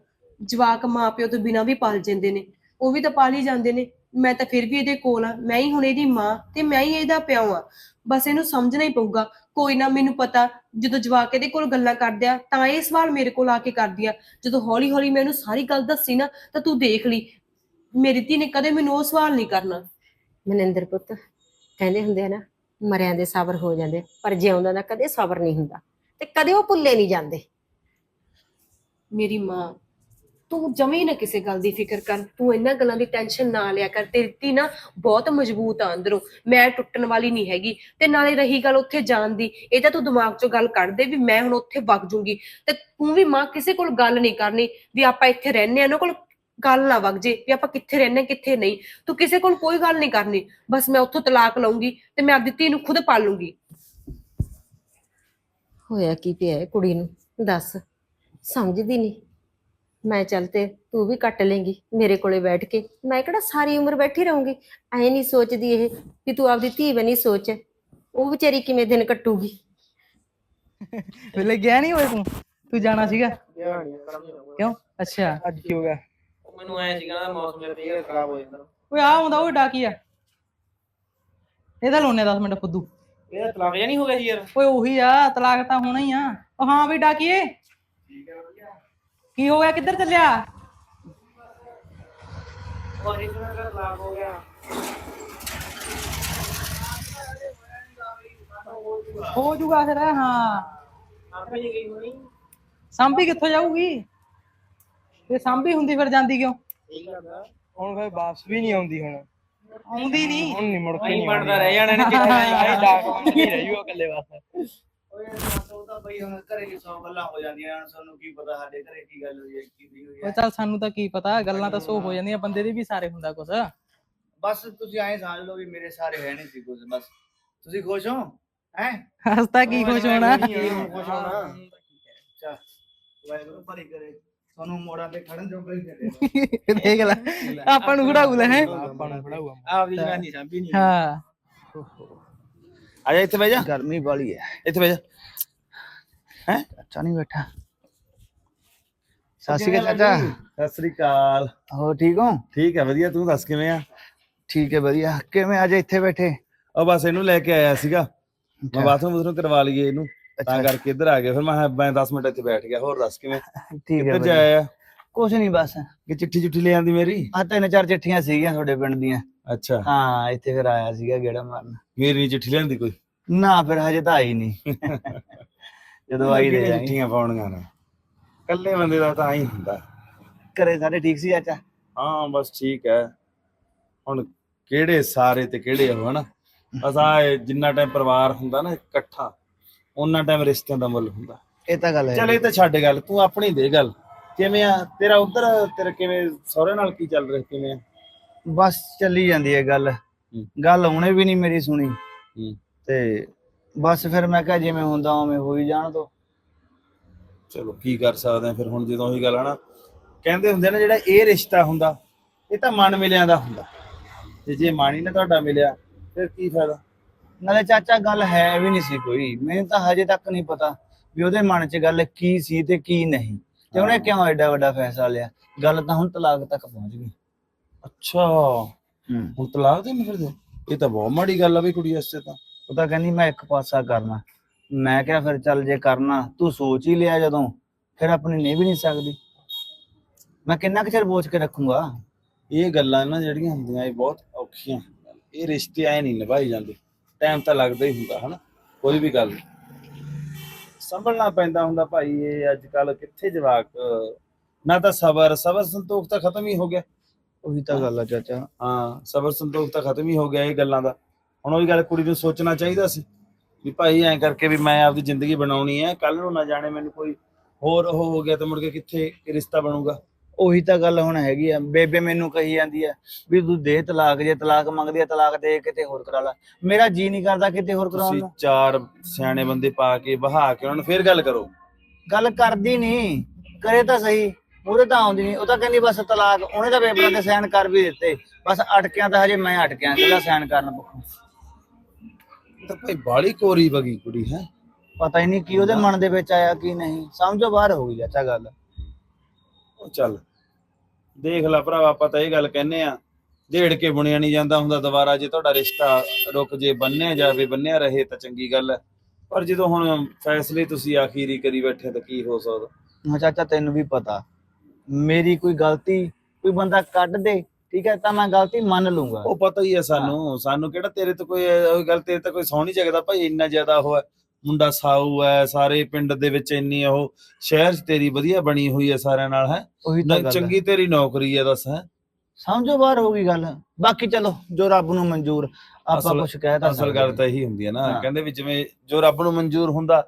[SPEAKER 2] ਜਵਾਕ ਮਾਪਿਓ ਤੋਂ ਬਿਨਾਂ ਵੀ ਪਾਲ ਜਾਂਦੇ ਨੇ। ਉਹ ਵੀ ਤਾਂ ਪਾਲ ਹੀ ਜਾਂਦੇ ਨੇ। ਮੈਂ ਤਾਂ ਫਿਰ ਵੀ ਇਹਦੇ ਕੋਲ ਆ ਮੈਂ ਹੀ ਹੁਣ ਇਹਦੀ ਮਾਂ ਤੇ ਮੈਂ ਹੀ ਇਹਦਾ ਪਿਓ ਆ। ਬਸ ਇਹਨੂੰ ਸਮਝਣਾ ਹੀ ਪਊਗਾ। ਕੋਈ ਨਾ ਮੈਨੂੰ ਪਤਾ ਜਦੋਂ ਜਵਾਕ ਇਹਦੇ ਕੋਲ ਗੱਲਾਂ ਕਰਦੇ ਆ ਤਾਂ ਇਹ ਸਵਾਲ ਮੇਰੇ ਕੋਲ ਆ ਕੇ ਕਰਦੀ ਆ। ਜਦੋਂ ਹੌਲੀ ਹੌਲੀ ਮੈਂ ਇਹਨੂੰ ਸਾਰੀ ਗੱਲ ਦੱਸੀ ਨਾ ਤਾਂ ਤੂੰ ਦੇਖ ਲਈ। ਮੇਰੀ ਧੀ ਨੇ ਕਦੇ ਮੈਨੂੰ ਉਹ ਸਵਾਲ ਨਹੀਂ ਕਰਨਾ।
[SPEAKER 5] ਮਨਿੰਦਰ ਪੁੱਤ ਕਹਿੰਦੇ ਹੁੰਦੇ ਆ ਨਾ ਮਰਿਆਂ ਦੇ ਸਬਰ ਹੋ ਜਾਂਦੇ ਪਰ ਜਿਉਂਦਾ ਦਾ ਕਦੇ ਸਬਰ ਨਹੀਂ ਹੁੰਦਾ ਤੇ ਕਦੇ ਉਹ ਭੁੱਲੇ ਨਹੀਂ ਜਾਂਦੇ।
[SPEAKER 2] ਮੇਰੀ ਮਾਂ ਤੂੰ ਜਮੇ ਨਾ ਕਿਸੇ ਗੱਲ ਦੀ ਫਿਕਰ ਕਰ, ਤੂੰ ਇਹਨਾਂ ਗੱਲਾਂ ਦੀ ਟੈਨਸ਼ਨ ਨਾ ਲਿਆ ਕਰ, ਤੇਰੀ ਧੀ ਨਾ ਬਹੁਤ ਮਜ਼ਬੂਤ ਆ ਅੰਦਰੋਂ, ਮੈਂ ਟੁੱਟਣ ਵਾਲੀ ਨਹੀਂ ਹੈਗੀ, ਤੇ ਨਾਲੇ ਰਹੀ ਗੱਲ ਉੱਥੇ ਜਾਣ ਦੀ, ਇਹ ਤਾਂ ਤੂੰ ਦਿਮਾਗ 'ਚੋਂ ਗੱਲ ਕੱਢ ਦੇ ਵੀ ਮੈਂ ਹੁਣ ਉੱਥੇ ਵਗ ਜੂੰਗੀ, ਤੇ ਤੂੰ ਵੀ ਮਾਂ ਕਿਸੇ ਕੋਲ ਗੱਲ ਨਹੀਂ ਕਰਨੀ, ਵੀ ਆਪਾਂ ਇੱਥੇ ਰਹਿੰਦੇ ਆ, ਇਹਨਾਂ ਕੋਲ ਗੱਲ ਨਾ ਵਗ ਜੇ, ਵੀ ਆਪਾਂ ਕਿੱਥੇ ਰਹਿੰਦੇ ਕਿੱਥੇ ਨਹੀਂ, ਤੂੰ ਕਿਸੇ ਕੋਲ ਕੋਈ ਗੱਲ ਨਹੀਂ ਕਰਨੀ, ਬਸ ਮੈਂ ਉੱਥੋਂ ਤਲਾਕ ਲਊਂਗੀ, ਤੇ ਮੈਂ ਆਪਦੀ ਧੀ ਨੂੰ ਖੁਦ ਪਾਲੂੰਗੀ।
[SPEAKER 5] ਹੋਇਆ ਕੀ ਪਿਆ ਹੈ ਕੁੜੀ ਨੂੰ? ਦੱਸ, ਸਮਝਦੀ ਨਹੀਂ। ਮੈਂ ਚੱਲ ਤੇ ਤੂੰ ਵੀ ਕੱਟ ਲੇਂਗੀ ਮੇਰੇ ਕੋਲੇ ਬੈਠ ਕੇ। ਮੈਂ ਕਿਹੜਾ ਸਾਰੀ ਉਮਰ ਬੈਠੀ ਰਹੂੰਗੀ? ਐ ਨਹੀਂ ਸੋਚਦੀ ਇਹ ਵੀ ਤੂੰ ਆਪਦੀ ਧੀ ਬਣੀ ਸੋਚ। ਉਹ ਵਿਚਾਰੀ ਕਿਵੇਂ ਦਿਨ ਕੱਟੂਗੀ?
[SPEAKER 6] ਵੇਲੇ ਗਿਆ ਨਹੀਂ ਹੋਏ ਤੂੰ? ਤੂੰ ਜਾਣਾ ਸੀਗਾ? ਕਿਉਂ? ਅੱਛਾ।
[SPEAKER 7] ਅੱਜ ਕੀ ਹੋ ਗਿਆ।
[SPEAKER 8] ਮੈਨੂੰ ਐ ਸੀਗਾ ਨਾ ਮੌਸਮ ਜਿਹਾ ਫੇਰ ਖਰਾਬ ਹੋ ਜਾਂਦਾ।
[SPEAKER 6] ਓਏ ਆ ਆਉਂਦਾ ਓਏ ਡਾਕੀ ਆ? ਇਹਦਾ ਲੋਨੇ 10 ਮਿੰਟ ਫੁੱਦੂ।
[SPEAKER 8] ਇਹਦਾ ਤਲਾਕ ਜਿਹਾ ਨਹੀਂ ਹੋ ਗਿਆ ਸੀ ਯਾਰ?
[SPEAKER 6] ਓਏ ਉਹੀ ਆ ਤਲਾਕ ਤਾਂ ਹੋਣਾ ਹੀ ਆ। ਉਹ ਹਾਂ ਵੀ ਡਾਕੀਏ ਕੀ ਹੋ ਗਿਆ? ਕਿੱਧਰ ਚੱਲਿਆ?
[SPEAKER 8] ਹੋ ਗਿਆ
[SPEAKER 6] ਹੋ ਜੂਗਾ ਫਿਰ ਹਾਂ?
[SPEAKER 8] ਆਪੇ ਨਹੀਂ ਗਈ ਹੋਣੀ
[SPEAKER 6] ਸਾਂਭੀ ਕਿੱਥੋਂ ਜਾਊਗੀ? ਇਹ ਸਾਂਭੀ ਹੁੰਦੀ ਫਿਰ ਜਾਂਦੀ ਕਿਉਂ?
[SPEAKER 7] ਹੁਣ ਫਿਰ ਵਾਪਸ ਵੀ ਨਹੀਂ ਆਉਂਦੀ ਹੁਣ।
[SPEAKER 6] ਆਉਂਦੀ ਨਹੀਂ।
[SPEAKER 7] ਹੁਣ ਨਹੀਂ ਮੁੜ ਕੇ
[SPEAKER 8] ਨਹੀਂ ਬਣਦਾ ਰਹਿ ਜਾਣਾ ਨੇ
[SPEAKER 7] ਡਾਕ ਨਹੀਂ ਰਹੀ ਉਹ ਇਕੱਲੇ ਵਾਸਤੇ।
[SPEAKER 3] ਓਏ ਉਹ ਤਾਂ ਬਈ ਹੁਣ ਘਰੇ ਦੀ ਸੌ ਗੱਲਾਂ ਹੋ ਜਾਂਦੀਆਂ ਹੁਣ ਸਾਨੂੰ ਕੀ ਪਤਾ ਸਾਡੇ ਘਰੇ ਕੀ ਗੱਲ ਹੋਈ ਹੈ ਕੀ ਨਹੀਂ ਹੋਈ
[SPEAKER 6] ਓ
[SPEAKER 3] ਹੈ।
[SPEAKER 6] ਚੱਲ ਸਾਨੂੰ ਤਾਂ ਕੀ ਪਤਾ ਗੱਲਾਂ ਤਾਂ ਸੋ ਹੋ ਜਾਂਦੀਆਂ ਬੰਦੇ ਦੇ ਵੀ ਸਾਰੇ ਹੁੰਦਾ ਕੁਛ।
[SPEAKER 3] ਬਸ ਤੁਸੀਂ ਐਂ ਸਮਝ ਲਓ ਵੀ ਮੇਰੇ ਸਾਰੇ ਹੈ ਨਹੀਂ ਸੀ ਕੁਝ ਬਸ। ਤੁਸੀਂ ਖੁਸ਼ ਹੋ? ਹੈ?
[SPEAKER 6] ਹਸਤਾ ਕੀ ਖੁਸ਼ ਹੋਣਾ?
[SPEAKER 3] ਖੁਸ਼ ਹੋਣਾ। ਚਾ ਵਾਹਿਗੁਰੂ ਭਰੀ ਕਰੇ। ਤੁਹਾਨੂੰ ਮੋੜਾਂ ਤੇ ਖੜਨ ਜੋਗਾ ਹੀ ਕਰੇ।
[SPEAKER 6] ਦੇਖ ਲੈ ਆਪਾਂ ਨੂੰ ਖੜਾਉ ਲੈ ਹੈ?
[SPEAKER 7] ਆਪਾਂ ਨੂੰ
[SPEAKER 8] ਆਪਦੀ ਸਾਂਭੀ ਨਹੀਂ
[SPEAKER 6] ਹਾਂ।
[SPEAKER 3] ਆ ਜਾ ਇੱਥੇ ਬਹਿ ਜਾ। ਗਰਮੀ ਵਾਲੀ ਹੈ। ਇੱਥੇ ਬਹਿ ਜਾ। ਹੈ? ਅੱਛਾ ਨਹੀਂ ਬੈਠਾ। ਸਤਿ ਸ਼੍ਰੀ ਅਕਾਲ ਚਾਚਾ।
[SPEAKER 9] ਸਤਿ ਸ੍ਰੀ ਅਕਾਲ।
[SPEAKER 3] ਹੋ ਠੀਕ ਹੋ?
[SPEAKER 9] ਠੀਕ ਹੈ ਵਧੀਆ। ਤੂੰ ਦੱਸ ਕਿਵੇਂ ਆ?
[SPEAKER 3] ਠੀਕ ਹੈ ਵਧੀਆ। ਕਿਵੇਂ ਅੱਜ ਇੱਥੇ ਬੈਠੇ?
[SPEAKER 9] ਉਹ ਬਸ ਇਹਨੂੰ ਲੈ ਕੇ ਆਇਆ ਸੀਗਾ। ਮੈਂ। ਬਾਥਰੂਮ ਬੂਥਰੂਮ ਕਰਵਾ ਲਈਏ ਇਹਨੂੰ। ਤਾਂ ਕਰਕੇ ਇੱਧਰ ਆ ਗਿਆ। ਫਿਰ ਮੈਂ ਕਿਹਾ ਮੈਂ 10 ਮਿੰਟ ਇੱਥੇ ਬੈਠ ਗਿਆ। ਹੋਰ ਦੱਸ ਕਿਵੇਂ?
[SPEAKER 3] ਠੀਕ ਹੈ
[SPEAKER 9] ਕਿੱਧਰ। ਜਾਇਆ?
[SPEAKER 3] ਕੁਛ ਨਹੀਂ ਬਸ।
[SPEAKER 9] ਕਿ ਚਿੱਠੀ ਚੁੱਠੀ ਲੈ ਆਂਦੀ ਮੇਰੀ?
[SPEAKER 3] ਆ ਤਿੰਨ ਚਾਰ ਚਿੱਠੀਆਂ ਸੀਗੀਆਂ ਤੁਹਾਡੇ ਪਿੰਡ ਦੀਆਂ।
[SPEAKER 9] ਅੱਛਾ।
[SPEAKER 3] ਹਾਂ ਇੱਥੇ ਫਿਰ ਆਇਆ ਸੀਗਾ ਗੇੜਾ ਮਾਰਨ।
[SPEAKER 9] ਮੇਰੀ ਨੀ ਚਿੱਠੀ ਲਿਆਂਦੀ ਕੋਈ?
[SPEAKER 3] ਨਾ ਫਿਰ ਹਜੇ ਤਾਂ ਆਈ ਨਹੀਂ ਜਦੋਂ ਆਈ ਦੇ
[SPEAKER 9] ਚਿੱਠੀਆਂ ਪਾਉਣੀਆਂ ਨੇ? ਇਕੱਲੇ ਬੰਦੇ ਦਾ ਤਾਂ ਹੀ ਹੁੰਦਾ।
[SPEAKER 3] ਘਰੇ ਸਾਰੇ ਠੀਕ ਸੀ ਚਾਚਾ
[SPEAKER 9] ਹਾਂ ਬਸ ਠੀਕ ਹੈ ਹੁਣ ਕਿਹੜੇ ਸਾਰੇ ਤੇ ਕਿਹੜੇ ਹੋ ਹਨਾ? ਬਸ ਆ ਜਿੰਨਾ ਟਾਈਮ ਪਰਿਵਾਰ ਹੁੰਦਾ ਨਾ ਇਕੱਠਾ ਉਹਨਾਂ ਟਾਈਮ ਰਿਸ਼ਤਿਆਂ ਦਾ ਮੁੱਲ ਹੁੰਦਾ।
[SPEAKER 3] ਇਹ ਤਾਂ ਗੱਲ ਹੈ।
[SPEAKER 9] ਚੱਲ ਇਹ ਤਾਂ ਛੱਡ ਗੱਲ ਤੂੰ ਆਪਣੀ ਦੇ ਗੱਲ। ਕਿਵੇਂ ਆ? ਤੇਰਾ ਉਧਰ ਤੇਰਾ ਕਿਵੇਂ ਸਹੁਰੇ ਨਾਲ ਕੀ ਚੱਲ ਰਿਹਾ ਕਿਵੇਂ ਆ?
[SPEAKER 3] ਬਸ ਚੱਲੀ ਜਾਂਦੀ ਹੈ ਗੱਲ। ਗੱਲ ਉਹਨੇ ਵੀ ਨਹੀਂ ਮੇਰੀ ਸੁਣੀ। ਤੇ ਬਸ ਫਿਰ ਮੈਂ ਕਿਹਾ ਜਿਵੇਂ ਹੁੰਦਾ ਉਵੇਂ ਹੋਈ ਜਾਣ ਦੋ।
[SPEAKER 9] ਚਲੋ ਕੀ ਕਰ ਸਕਦੇ ਆ ਫਿਰ ਹੁਣ ਜਦੋਂ ਉਹੀ ਗੱਲ ਆ ਨਾ। ਕਹਿੰਦੇ ਹੁੰਦੇ ਨਾ ਜਿਹੜਾ ਇਹ ਰਿਸ਼ਤਾ ਹੁੰਦਾ ਇਹ ਤਾਂ ਮਨ ਮਿਲਿਆਂ ਦਾ ਹੁੰਦਾ। ਤੇ ਜੇ ਹੀ ਨਾ ਤੁਹਾਡਾ ਮਿਲਿਆ ਫਿਰ ਕੀ ਫਾਇਦਾ?
[SPEAKER 3] ਨਾਲੇ ਚਾਚਾ ਗੱਲ ਹੈ ਵੀ ਨਹੀਂ ਸੀ ਕੋਈ। ਮੈਨੂੰ ਤਾਂ ਹਜੇ ਤੱਕ ਨਹੀਂ ਪਤਾ ਵੀ ਉਹਦੇ ਮਨ 'ਚ ਗੱਲ ਕੀ ਸੀ ਤੇ ਕੀ ਨਹੀਂ। ਤੇ ਉਹਨੇ ਕਿਉਂ ਐਡਾ ਵੱਡਾ ਫੈਸਲਾ ਲਿਆ? ਗੱਲ ਤਾਂ ਹੁਣ ਤਲਾਕ ਤੱਕ ਪਹੁੰਚ ਗਈ।
[SPEAKER 9] ਅੱਛਾ।
[SPEAKER 3] ਹੂੰ।
[SPEAKER 9] ਹੁਣ ਤਲਾਕ ਦੇ ਨਹੀਂ ਫਿਰਦੇ ਇਹ ਤਾਂ ਬਹੁਤ ਮਾੜੀ ਗੱਲ ਆ ਵੀ ਕੁੜੀ ਵਾਸਤੇ ਤਾਂ।
[SPEAKER 3] ਉਹ ਤਾਂ ਕਹਿੰਦੀ ਮੈਂ ਇੱਕ ਪਾਸਾ ਕਰਨਾ। ਮੈਂ ਕਿਹਾ ਫਿਰ ਚੱਲ ਜੇ ਕਰਨਾ ਤੂੰ ਸੋਚ ਹੀ ਲਿਆ ਜਦੋਂ। ਫਿਰ ਆਪਣੀ ਨਹੀਂ ਵੀ ਨਹੀਂ ਸਕਦੀ। ਮੈਂ ਕਿੰਨਾ ਕੁ ਚਿਰ ਬੋਝ ਕੇ ਰੱਖੂੰਗਾ?
[SPEAKER 9] ਇਹ ਗੱਲਾਂ ਨਾ ਜਿਹੜੀਆਂ ਹੁੰਦੀਆਂ ਇਹ ਬਹੁਤ ਔਖੀਆਂ। ਇਹ ਰਿਸ਼ਤੇ ਐ ਨਹੀਂ ਨਿਭਾਈ ਜਾਂਦੇ। ਟਾਈਮ ਤਾਂ ਲੱਗਦਾ ਹੀ ਹੁੰਦਾ ਹਨਾ? ਕੋਈ ਵੀ ਗੱਲ ਸੰਭਲਣਾ ਪੈਂਦਾ ਹੁੰਦਾ ਭਾਈ ਇਹ ਅੱਜ ਕੱਲ ਕਿੱਥੇ ਜਵਾਕ ਨਾ ਤਾਂ ਸਬਰ ਸਬਰ ਸੰਤੋਖ ਤਾਂ ਖਤਮ ਹੀ ਹੋ ਗਿਆ।
[SPEAKER 3] ਉਹੀ ਤਾਂ ਗੱਲ ਆ ਚਾਚਾ।
[SPEAKER 9] ਹਾਂ ਸਬਰ ਸੰਤੋਖ ਤਾਂ ਖਤਮ ਹੀ ਹੋ ਗਿਆ ਇਹ ਗੱਲਾਂ ਦਾ। ਹੁਣ ਉਹੀ ਗੱਲ ਕੁੜੀ ਨੂੰ ਸੋਚਣਾ ਚਾਹੀਦਾ ਸੀ ਵੀ ਭਾਈ ਐਂ ਕਰਕੇ ਵੀ ਮੈਂ ਆਪਦੀ ਜ਼ਿੰਦਗੀ ਬਣਾਉਣੀ ਹੈ ਕੱਲ ਨੂੰ ਨਾ ਜਾਣੇ ਮੈਨੂੰ ਕੋਈ ਹੋਰ ਉਹ ਹੋ ਗਿਆ ਤੇ ਮੁੜ ਕੇ ਕਿੱਥੇ ਰਿਸ਼ਤਾ ਬਣੂਗਾ।
[SPEAKER 3] ਉਹੀ ਤਾਂ ਗੱਲ ਹੁਣ ਹੈਗੀ ਆ। ਬੇਬੇ ਮੈਨੂੰ ਕਹੀ ਜਾਂਦੀ ਆ ਵੀ ਤੂੰ ਦੇ ਤਲਾਕ ਜੇ ਤਲਾਕ ਮੰਗਦੀ ਆ ਤਲਾਕ ਦੇ ਕਿਤੇ ਹੋਰ ਕਰਾ ਲੈ। ਮੇਰਾ ਜੀ ਨਹੀਂ ਕਰਦਾ ਕਿਤੇ ਹੋਰ ਕਰਾਉਣ
[SPEAKER 9] ਤੁਸੀਂ
[SPEAKER 3] ਨੂੰ।
[SPEAKER 9] ਚਾਰ ਸਿਆਣੇ ਬੰਦੇ ਪਾ ਕੇ ਬਹਾ ਕੇ ਉਹਨਾਂ ਨੂੰ ਫੇਰ ਗੱਲ ਕਰੋ।
[SPEAKER 3] ਗੱਲ ਕਰਦੀ ਨਹੀਂ। ਕਰੇ ਤਾਂ ਸਹੀ ਉਹਦੇ ਤਾਂ ਆਉਂਦੀ ਨਹੀਂ। ਉਹ ਤਾਂ ਕਹਿੰਦੀ ਬਸ ਤਲਾਕ ਉਹਨੇ ਤਾਂ ਪੇਪਰਾਂ ਤੇ ਸਾਈਨ ਕਰ ਵੀ ਦਿੱਤੇ। ਬਸ ਅਟਕਿਆਂ ਤਾਂ ਹਜੇ ਮੈਂ ਅਟਕਿਆ ਕਿਹੜਾ ਸਾਈਨ ਕਰਨ ਪੱਖੋਂ
[SPEAKER 9] ਇਹ ਤਾਂ ਭਾਈ ਬਾਲੀ ਕੋਰੀ ਬਗੀ ਕੁੜੀ ਹੈ।
[SPEAKER 3] ਪਤਾ ਹੀ ਨਹੀਂ ਕੀ ਉਹਦੇ ਮਨ ਦੇ ਵਿੱਚ ਆਇਆ ਕੀ ਨਹੀਂ। ਸਮਝੋ ਬਾਹਰ ਹੋ ਗਈ ਚਾਚਾ ਗੱਲ।
[SPEAKER 9] ਉਹ ਚੱਲ। ਦੇਖ ਲੈ ਭਰਾਵਾ ਆਪਾਂ ਤਾਂ ਇਹ ਗੱਲ ਕਹਿੰਨੇ ਆ ਢੇੜ ਕੇ ਬੁਣਿਆ ਨਹੀਂ ਜਾਂਦਾ ਹੁੰਦਾ ਦੁਬਾਰਾ ਜੇ ਤੁਹਾਡਾ ਰਿਸ਼ਤਾ ਰੁਕ ਜੇ ਬੰਨਿਆ ਜਾਵੇ ਬੰਨਿਆ ਰਹੇ ਤਾਂ ਚੰਗੀ ਗੱਲ ਹੈ। ਪਰ ਜਦੋਂ ਹੁਣ ਫੈਸਲੇ ਤੁਸੀਂ ਆਖੀਰੀ ਕਰੀ ਬੈਠੇ ਤਾਂ ਕੀ ਹੋ ਸਕਦਾ?
[SPEAKER 3] ਹਾਂ ਚਾਚਾ ਤੈਨੂੰ ਵੀ ਪਤਾ ਮੇਰੀ ਕੋਈ ਗਲਤੀ ਕੋਈ ਬੰਦਾ ਕੱਢ ਦੇ ਠੀਕ ਹੈ ਤਾਂ ਮੈਂ ਗਲਤੀ ਮੰਨ ਲੂੰਗਾ
[SPEAKER 9] ਉਹ ਪਤਾ ਹੀ ਹੈ ਸਾਨੂੰ ਸਾਨੂੰ ਕਿਹੜਾ ਤੇਰੇ ਤੇ ਕੋਈ ਉਹ ਗੱਲ ਤੇਰੇ ਤੇ ਕੋਈ ਸੌ ਨਹੀਂ ਜਗਦਾ ਭਾਈ ਇੰਨਾ ਜ਼ਿਆਦਾ ਉਹ ਹੈ। ਮੁੰਡਾ ਸਾਊ ਹੈ ਸਾਰੇ ਪਿੰਡ ਦੇ ਵਿੱਚ ਇੰਨੀ ਉਹ ਸ਼ਹਿਰ 'ਚ ਤੇਰੀ ਵਧੀਆ ਬਣੀ ਹੋਈ ਹੈ ਸਾਰਿਆਂ ਨਾਲ ਹੈ
[SPEAKER 3] ਉਹੀ ਤਾਂ ਗੱਲ ਹੈ।
[SPEAKER 9] ਚੰਗੀ ਤੇਰੀ ਨੌਕਰੀ ਹੈ ਦੱਸ ਹੈ
[SPEAKER 3] ਸਮਝੋ ਬਾਹਰ ਹੋ ਗਈ ਗੱਲ ਬਾਕੀ ਚਲੋ ਜੋ ਰੱਬ ਨੂੰ ਮਨਜ਼ੂਰ ਆਪਾਂ
[SPEAKER 9] ਅਸਲ-
[SPEAKER 3] ਕੁਝ ਕਹਿ ਤਾਂ
[SPEAKER 9] ਅਸਲ ਗੱਲ। ਤਾਂ ਇਹੀ ਹੁੰਦੀ ਹੈ ਨਾ
[SPEAKER 3] ਹਾਂ।
[SPEAKER 9] ਕਹਿੰਦੇ ਵੀ ਜਿਵੇਂ ਜੋ ਰੱਬ ਨੂੰ ਮਨਜ਼ੂਰ ਹੁੰਦਾ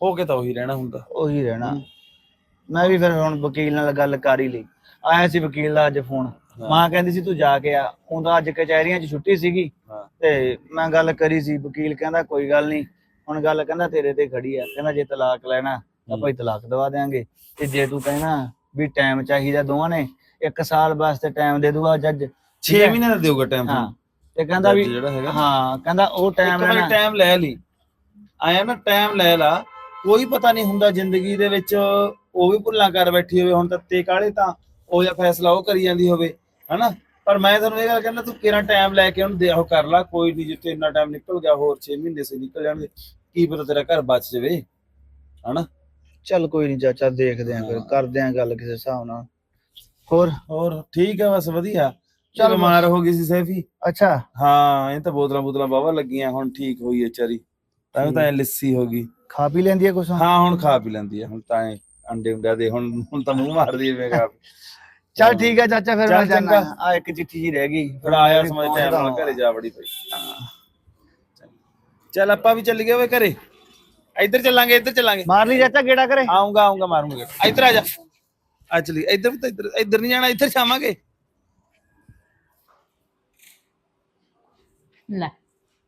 [SPEAKER 9] ਹੋ ਕੇ ਤਾਂ ਉਹੀ ਰਹਿਣਾ ਹੁੰਦਾ
[SPEAKER 3] ਉਹੀ ਰਹਿਣਾ ਮੈਂ ਵੀ ਫਿਰ ਹੁਣ ਵਕੀਲ ਨਾਲ ਗੱਲ ਕਰ ਹੀ ਲਈ ਆਇਆ ਸੀ ਵਕੀਲ ਦਾ ਅੱਜ ਫੋਨ
[SPEAKER 9] ਹਾਂ।
[SPEAKER 3] ਮਾਂ ਕਹਿੰਦੀ ਸੀ ਤੂੰ ਜਾ ਕੇ ਆ ਉਹਦਾ ਅੱਜ ਕਚਹਿਰੀਆਂ 'ਚ ਛੁੱਟੀ ਸੀਗੀ
[SPEAKER 9] ਹਾਂ।
[SPEAKER 3] ਤੇ ਮੈਂ ਗੱਲ ਕਰੀ ਸੀ ਵਕੀਲ ਕਹਿੰਦਾ ਕੋਈ ਗੱਲ ਨਹੀਂ ਹੁਣ ਗੱਲ ਕਹਿੰਦਾ ਤੇਰੇ ਤੇ ਖੜੀ ਆ ਕਹਿੰਦਾ ਜੇ ਤਲਾਕ ਲੈਣਾ ਤਾਂ। ਭਾਈ ਤਲਾਕ ਦਵਾ ਦੇਾਂਗੇ ਤੇ ਜੇ ਤੂੰ ਕਹਿਣਾ ਵੀ ਟਾਈਮ ਚਾਹੀਦਾ ਦੋਵਾਂ ਨੇ ਇੱਕ ਸਾਲ ਵਾਸਤੇ ਟਾਈਮ ਦੇ ਦੂਗਾ ਜੱਜ।
[SPEAKER 9] 6
[SPEAKER 3] ਹੈ।
[SPEAKER 9] ਮਹੀਨੇ ਦਾ ਦਿਓਗਾ ਟਾਈਮ
[SPEAKER 3] ਹਾਂ ਤੇ ਕਹਿੰਦਾ ਵੀ
[SPEAKER 9] ਜਿਹੜਾ ਹੈਗਾ।
[SPEAKER 3] ਹਾਂ ਕਹਿੰਦਾ ਉਹ ਟਾਈਮ ਲੈਣਾ।
[SPEAKER 9] ਟਾਈਮ ਲੈ ਲਈ। ਆਇਆ ਨਾ ਟਾਈਮ ਲੈ ਲਾ। ਕੋਈ ਪਤਾ ਨਹੀਂ ਹੁੰਦਾ ਜ਼ਿੰਦਗੀ ਦੇ ਵਿੱਚ ਉਹ ਵੀ ਭੁੱਲਾਂ ਕਰ ਬੈਠੀ ਹੋਵੇ ਹੁਣ ਤੱਤੇ ਕਾਲੇ ਤਾਂ ਉਹ ਜਿਹਾ ਫੈਸਲਾ ਉਹ ਕਰੀ ਜਾਂਦੀ ਹੋਵੇ ਹਨਾ? ਪਰ ਮੈਂ ਤੁਹਾਨੂੰ ਇਹ ਗੱਲ ਕਹਿੰਦਾ ਤੂੰ ਕਿਹੜਾ ਟਾਈਮ ਲੈ ਕੇ ਉਹਨੂੰ ਦੇ ਉਹ ਕਰ ਲਾ ਕੋਈ ਨਹੀਂ ਜਿੱਥੇ ਇੰਨਾ ਟਾਈਮ ਨਿਕਲ ਗਿਆ ਹੋਰ 6 ਮਹੀਨੇ ਸੇ ਨਿਕਲ ਜਾਣਗੇ। ਕੀ ਪਤਾ ਤੇਰਾ ਘਰ ਬਚ ਜਾਵੇ ਹਨਾ?
[SPEAKER 3] ਚੱਲ ਕੋਈ ਨਹੀਂ ਚਾਚਾ ਦੇਖਦੇ ਆਂ ਫਿਰ
[SPEAKER 9] ਹਾਂ।
[SPEAKER 3] ਕਰਦੇ ਆਂ ਗੱਲ ਕਿਸੇ ਹਿਸਾਬ ਨਾਲ। ਹੋਰ?
[SPEAKER 9] ਹੋਰ ਠੀਕ ਹੈ ਬਸ ਵਧੀਆ।
[SPEAKER 3] ਚੱਲ
[SPEAKER 9] ਚੱਲ ਬਿਮਾਰ ਹੋ ਗਈ ਸੀ ਸੈਫੀ।
[SPEAKER 3] ਅੱਛਾ।
[SPEAKER 9] ਹਾਂ ਇਹ ਤਾਂ ਬੋਤਲਾਂ ਬੋਤਲਾਂ ਬਾਵਾ ਲੱਗੀਆਂ ਹੁਣ ਠੀਕ ਹੋਈ ਹੈ ਚਾਰੀ ਤਾਂ ਵੀ ਤਾਂ ਲਿੱਸੀ ਹੋ ਗਈ।
[SPEAKER 3] ਖਾ ਪੀ ਲੈਂਦੀ ਹੈ ਕੁਛ
[SPEAKER 9] ਹਾਂ ਹੁਣ ਖਾ ਪੀ ਲੈਂਦੀ ਹੈ ਹੁਣ ਤਾਂ ਇਹ ਅੰਡੇ ਉਂਡਾ ਦੇ ਹੁਣ ਹੁਣ ਤਾਂ ਮੂੰਹ ਮਾਰਦੀ ਹੈ ਮੇਰਾ
[SPEAKER 3] ਚੱਲ ਠੀਕ ਹੈ ਚਾਚਾ ਫਿਰ
[SPEAKER 9] ਚੱਲ
[SPEAKER 3] ਮੈਂ ਜਾਣਾ
[SPEAKER 9] ਚੰਗਾ।
[SPEAKER 3] ਆ ਇੱਕ ਚਿੱਠੀ ਜੀ ਰਹਿ ਗਈ।
[SPEAKER 9] ਫਿਰ ਆਇਆ ਸਮਝ ਟਾਈਮ ਨਾਲ ਘਰੇ ਜਾ ਵੜੀ ਪਈ। ਚੱਲ ਆਪਾਂ ਵੀ ਚੱਲ ਗਏ ਓਏ ਘਰੇ। ਇੱਧਰ ਚੱਲਾਂਗੇ ਇੱਧਰ ਚੱਲਾਂਗੇ।
[SPEAKER 3] ਮਾਰ ਲਈ ਚਾਚਾ ਗੇੜਾ ਕਰੇ
[SPEAKER 9] ਆਉਂਗਾ ਆਉਂਗਾ ਮਾਰੂੰਗਾ ਇੱਧਰ ਆ ਜਾ। ਆ ਚਲੀ ਇੱਧਰ ਵੀ ਤਾਂ ਇੱਧਰ ਇੱਧਰ ਨਹੀਂ ਜਾਣਾ ਇੱਧਰ ਜਾਵਾਂਗੇ
[SPEAKER 4] ਲੈ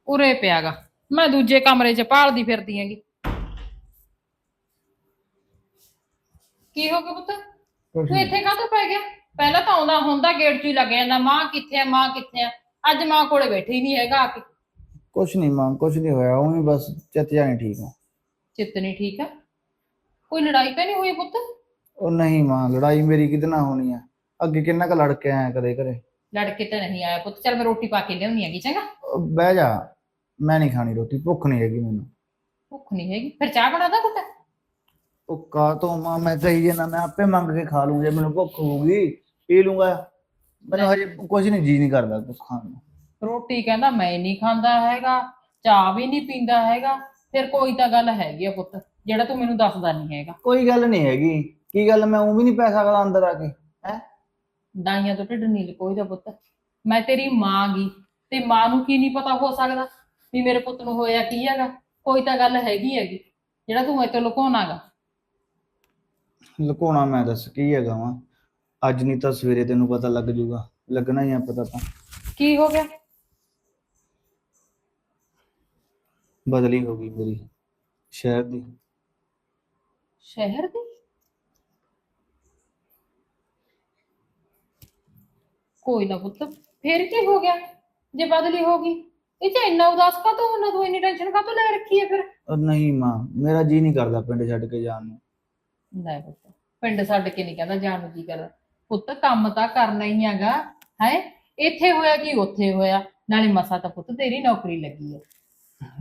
[SPEAKER 4] ਉਰੇ ਪਿਆਗਾ। ਮੈਂ ਦੂਜੇ ਕਮਰੇ 'ਚ ਭਾਲਦੀ ਫਿਰਦੀ ਆਂਗੀ ਕੀ ਹੋ ਗਿਆ ਪੁੱਤ? ਤੂੰ। ਇੱਥੇ ਕਾਹਤੋਂ ਪੈ ਗਿਆ? ਪਹਿਲਾਂ ਤਾਂ ਆਉਂਦਾ ਹੁੰਦਾ ਗੇਟ 'ਚ ਹੀ ਲੱਗ ਜਾਂਦਾ ਮਾਂ ਕਿੱਥੇ ਆ ਮਾਂ ਕਿੱਥੇ ਆ? ਅੱਜ ਮਾਂ ਕੋਲੇ ਬੈਠੀ ਨਹੀਂ ਹੈਗਾ ਆ ਕੇ।
[SPEAKER 3] ਕੁਛ ਨਹੀਂ ਮਾਂ ਕੁਛ ਨਹੀਂ ਹੋਇਆ ਉਹੀ ਬਸ ਚਿੱਤ ਜਾਣੀ ਠੀਕ ਆ।
[SPEAKER 4] ਚਿੱਤ ਨਹੀਂ ਠੀਕ ਆ? ਕੋਈ ਲੜਾਈ ਤਾਂ ਨਹੀਂ ਹੋਈ ਪੁੱਤ?
[SPEAKER 3] ਉਹ ਨਹੀਂ ਮਾਂ ਲੜਾਈ ਮੇਰੀ ਕਿਹਦੇ ਨਾਲ ਹੋਣੀ ਆ। ਅੱਗੇ ਕਿੰਨਾ ਕ ਲੜ ਕੇ ਆਇਆ ਕਦੇ ਘਰੇ।
[SPEAKER 4] ਲੜ ਕੇ ਤਾਂ ਨਹੀਂ ਆਇਆ ਪੁੱਤ ਚੱਲ ਮੈਂ ਰੋਟੀ ਪਾ ਕੇ ਲਿਆਉਣੀ ਹੈਗੀ ਚੰਗਾ।
[SPEAKER 3] ਉਹ ਬਹਿ ਜਾ ਮੈਂ ਨਹੀਂ ਖਾਣੀ ਰੋਟੀ ਭੁੱਖ ਨਹੀਂ ਹੈਗੀ ਮੈਨੂੰ।
[SPEAKER 4] ਭੁੱਖ ਨਹੀਂ ਹੈਗੀ ਫਿਰ ਚਾਹ ਬਣਾ ਦਾਂ ਪੁੱਤ।
[SPEAKER 3] ਉਹ ਕਾ ਤੋਂ ਮਾਂ ਮੈਂ ਕਹੀ ਜੇ ਨਾ ਮੈਂ ਆਪੇ ਮੰਗ ਕੇ ਖਾ ਲੂੰ ਜੇ ਮੈਨੂੰ ਭੁੱਖ ਹੋਊਗੀ ਪੀ ਲੂੰਗਾ। ਮੈਨੂੰ ਹਜੇ ਕੁਝ ਨਹੀਂ ਜੀ ਨਹੀਂ ਕਰਦਾ ਕੁਛ ਖਾਣ ਨੂੰ।
[SPEAKER 4] ਰੋਟੀ ਕਹਿੰਦਾ ਮੈਂ ਨਹੀਂ ਖਾਂਦਾ ਹੈਗਾ ਚਾਹ ਵੀ ਨਹੀਂ ਪੀਂਦਾ ਹੈਗਾ ਫਿਰ ਕੋਈ ਤਾਂ ਗੱਲ ਹੈਗੀ ਆ ਪੁੱਤ ਜਿਹੜਾ ਤੂੰ ਮੈਨੂੰ ਦੱਸਦਾ ਨਹੀਂ ਹੈਗਾ।
[SPEAKER 3] ਕੋਈ ਗੱਲ ਨਹੀਂ ਹੈਗੀ ਕੀ ਗੱਲ ਮੈਂ ਉਹ ਵੀ ਨਹੀਂ ਪੈ ਸਕਦਾ ਅੰਦਰ ਆ ਕੇ
[SPEAKER 4] ਦਾਈਆਂ ਤੋਂ ਢਿੱਡ ਨਹੀਂ ਲਕੋਈਦਾ ਪੁੱਤ ਮੈਂ ਤੇਰੀ ਮਾਂ ਗੀ ਤੇ ਮਾਂ ਨੂੰ ਕੀ ਨਹੀਂ ਪਤਾ ਹੋ ਸਕਦਾ ਵੀ ਮੇਰੇ ਪੁੱਤ ਨੂੰ ਹੋਇਆ ਕੀ ਹੈਗਾ ਕੋਈ ਤਾਂ ਗੱਲ ਹੈਗੀ ਹੈਗੀ ਜਿਹੜਾ ਤੂੰ ਮੇਰੇ ਤੋਂ ਲੁਕਾਉਣਾਗਾ
[SPEAKER 3] ਲੁਕਾਉਣਾ ਮੈਂ ਦੱਸ ਕੀ ਹੈਗਾ ਵਾ ਅੱਜ ਨਹੀਂ ਤਾਂ ਸਵੇਰੇ ਤੈਨੂੰ ਪਤਾ ਲੱਗ ਜੂਗਾ ਲੱਗਣਾ ਹੀ ਆ ਪਤਾ ਤਾਂ।
[SPEAKER 4] ਕੀ ਹੋ ਗਿਆ?
[SPEAKER 3] ਬਦਲੀ ਹੋ ਗਈ ਮੇਰੀ ਸ਼ਹਿਰ ਦੀ।
[SPEAKER 4] ਸ਼ਹਿਰ ਦੀ? ਕੋਈ ਨਾ ਪੁੱਤ ਫੇਰ ਕੀ ਹੋ ਗਿਆ? ਜੇ ਬਦਲੀ ਹੋ ਗਈ ਇਹ ਚ ਇੰਨਾ ਉਦਾਸ ਕਾ ਤੂੰ ਉਹਨਾਂ ਤੂੰ ਇੰਨੀ ਟੈਨਸ਼ਨ ਕਾ ਲੈ ਰੱਖੀ ਹੈ ਫਿਰ?
[SPEAKER 3] ਉਹ ਨਹੀਂ ਮਾਂ ਮੇਰਾ ਜੀ ਨਹੀਂ ਕਰਦਾ ਪਿੰਡ ਛੱਡ ਕੇ ਜਾਣ ਨੂੰ।
[SPEAKER 4] ਲੈ ਪੁੱਤ ਪਿੰਡ ਛੱਡ ਕੇ ਨਹੀਂ ਕਹਿੰਦਾ ਜਾਣ ਨੂੰ ਕੀ ਕਰ ਪੁੱਤ ਕੰਮ ਤਾਂ ਕਰਨਾ ਹੀ ਹੈਗਾ ਹੈ? ਇੱਥੇ ਹੋਇਆ ਕੀ ਉੱਥੇ ਹੋਇਆ? ਨਾਲੇ ਮਸਾ ਤਾਂ ਪੁੱਤ ਤੇਰੀ ਨੌਕਰੀ ਲੱਗੀ ਹੈ।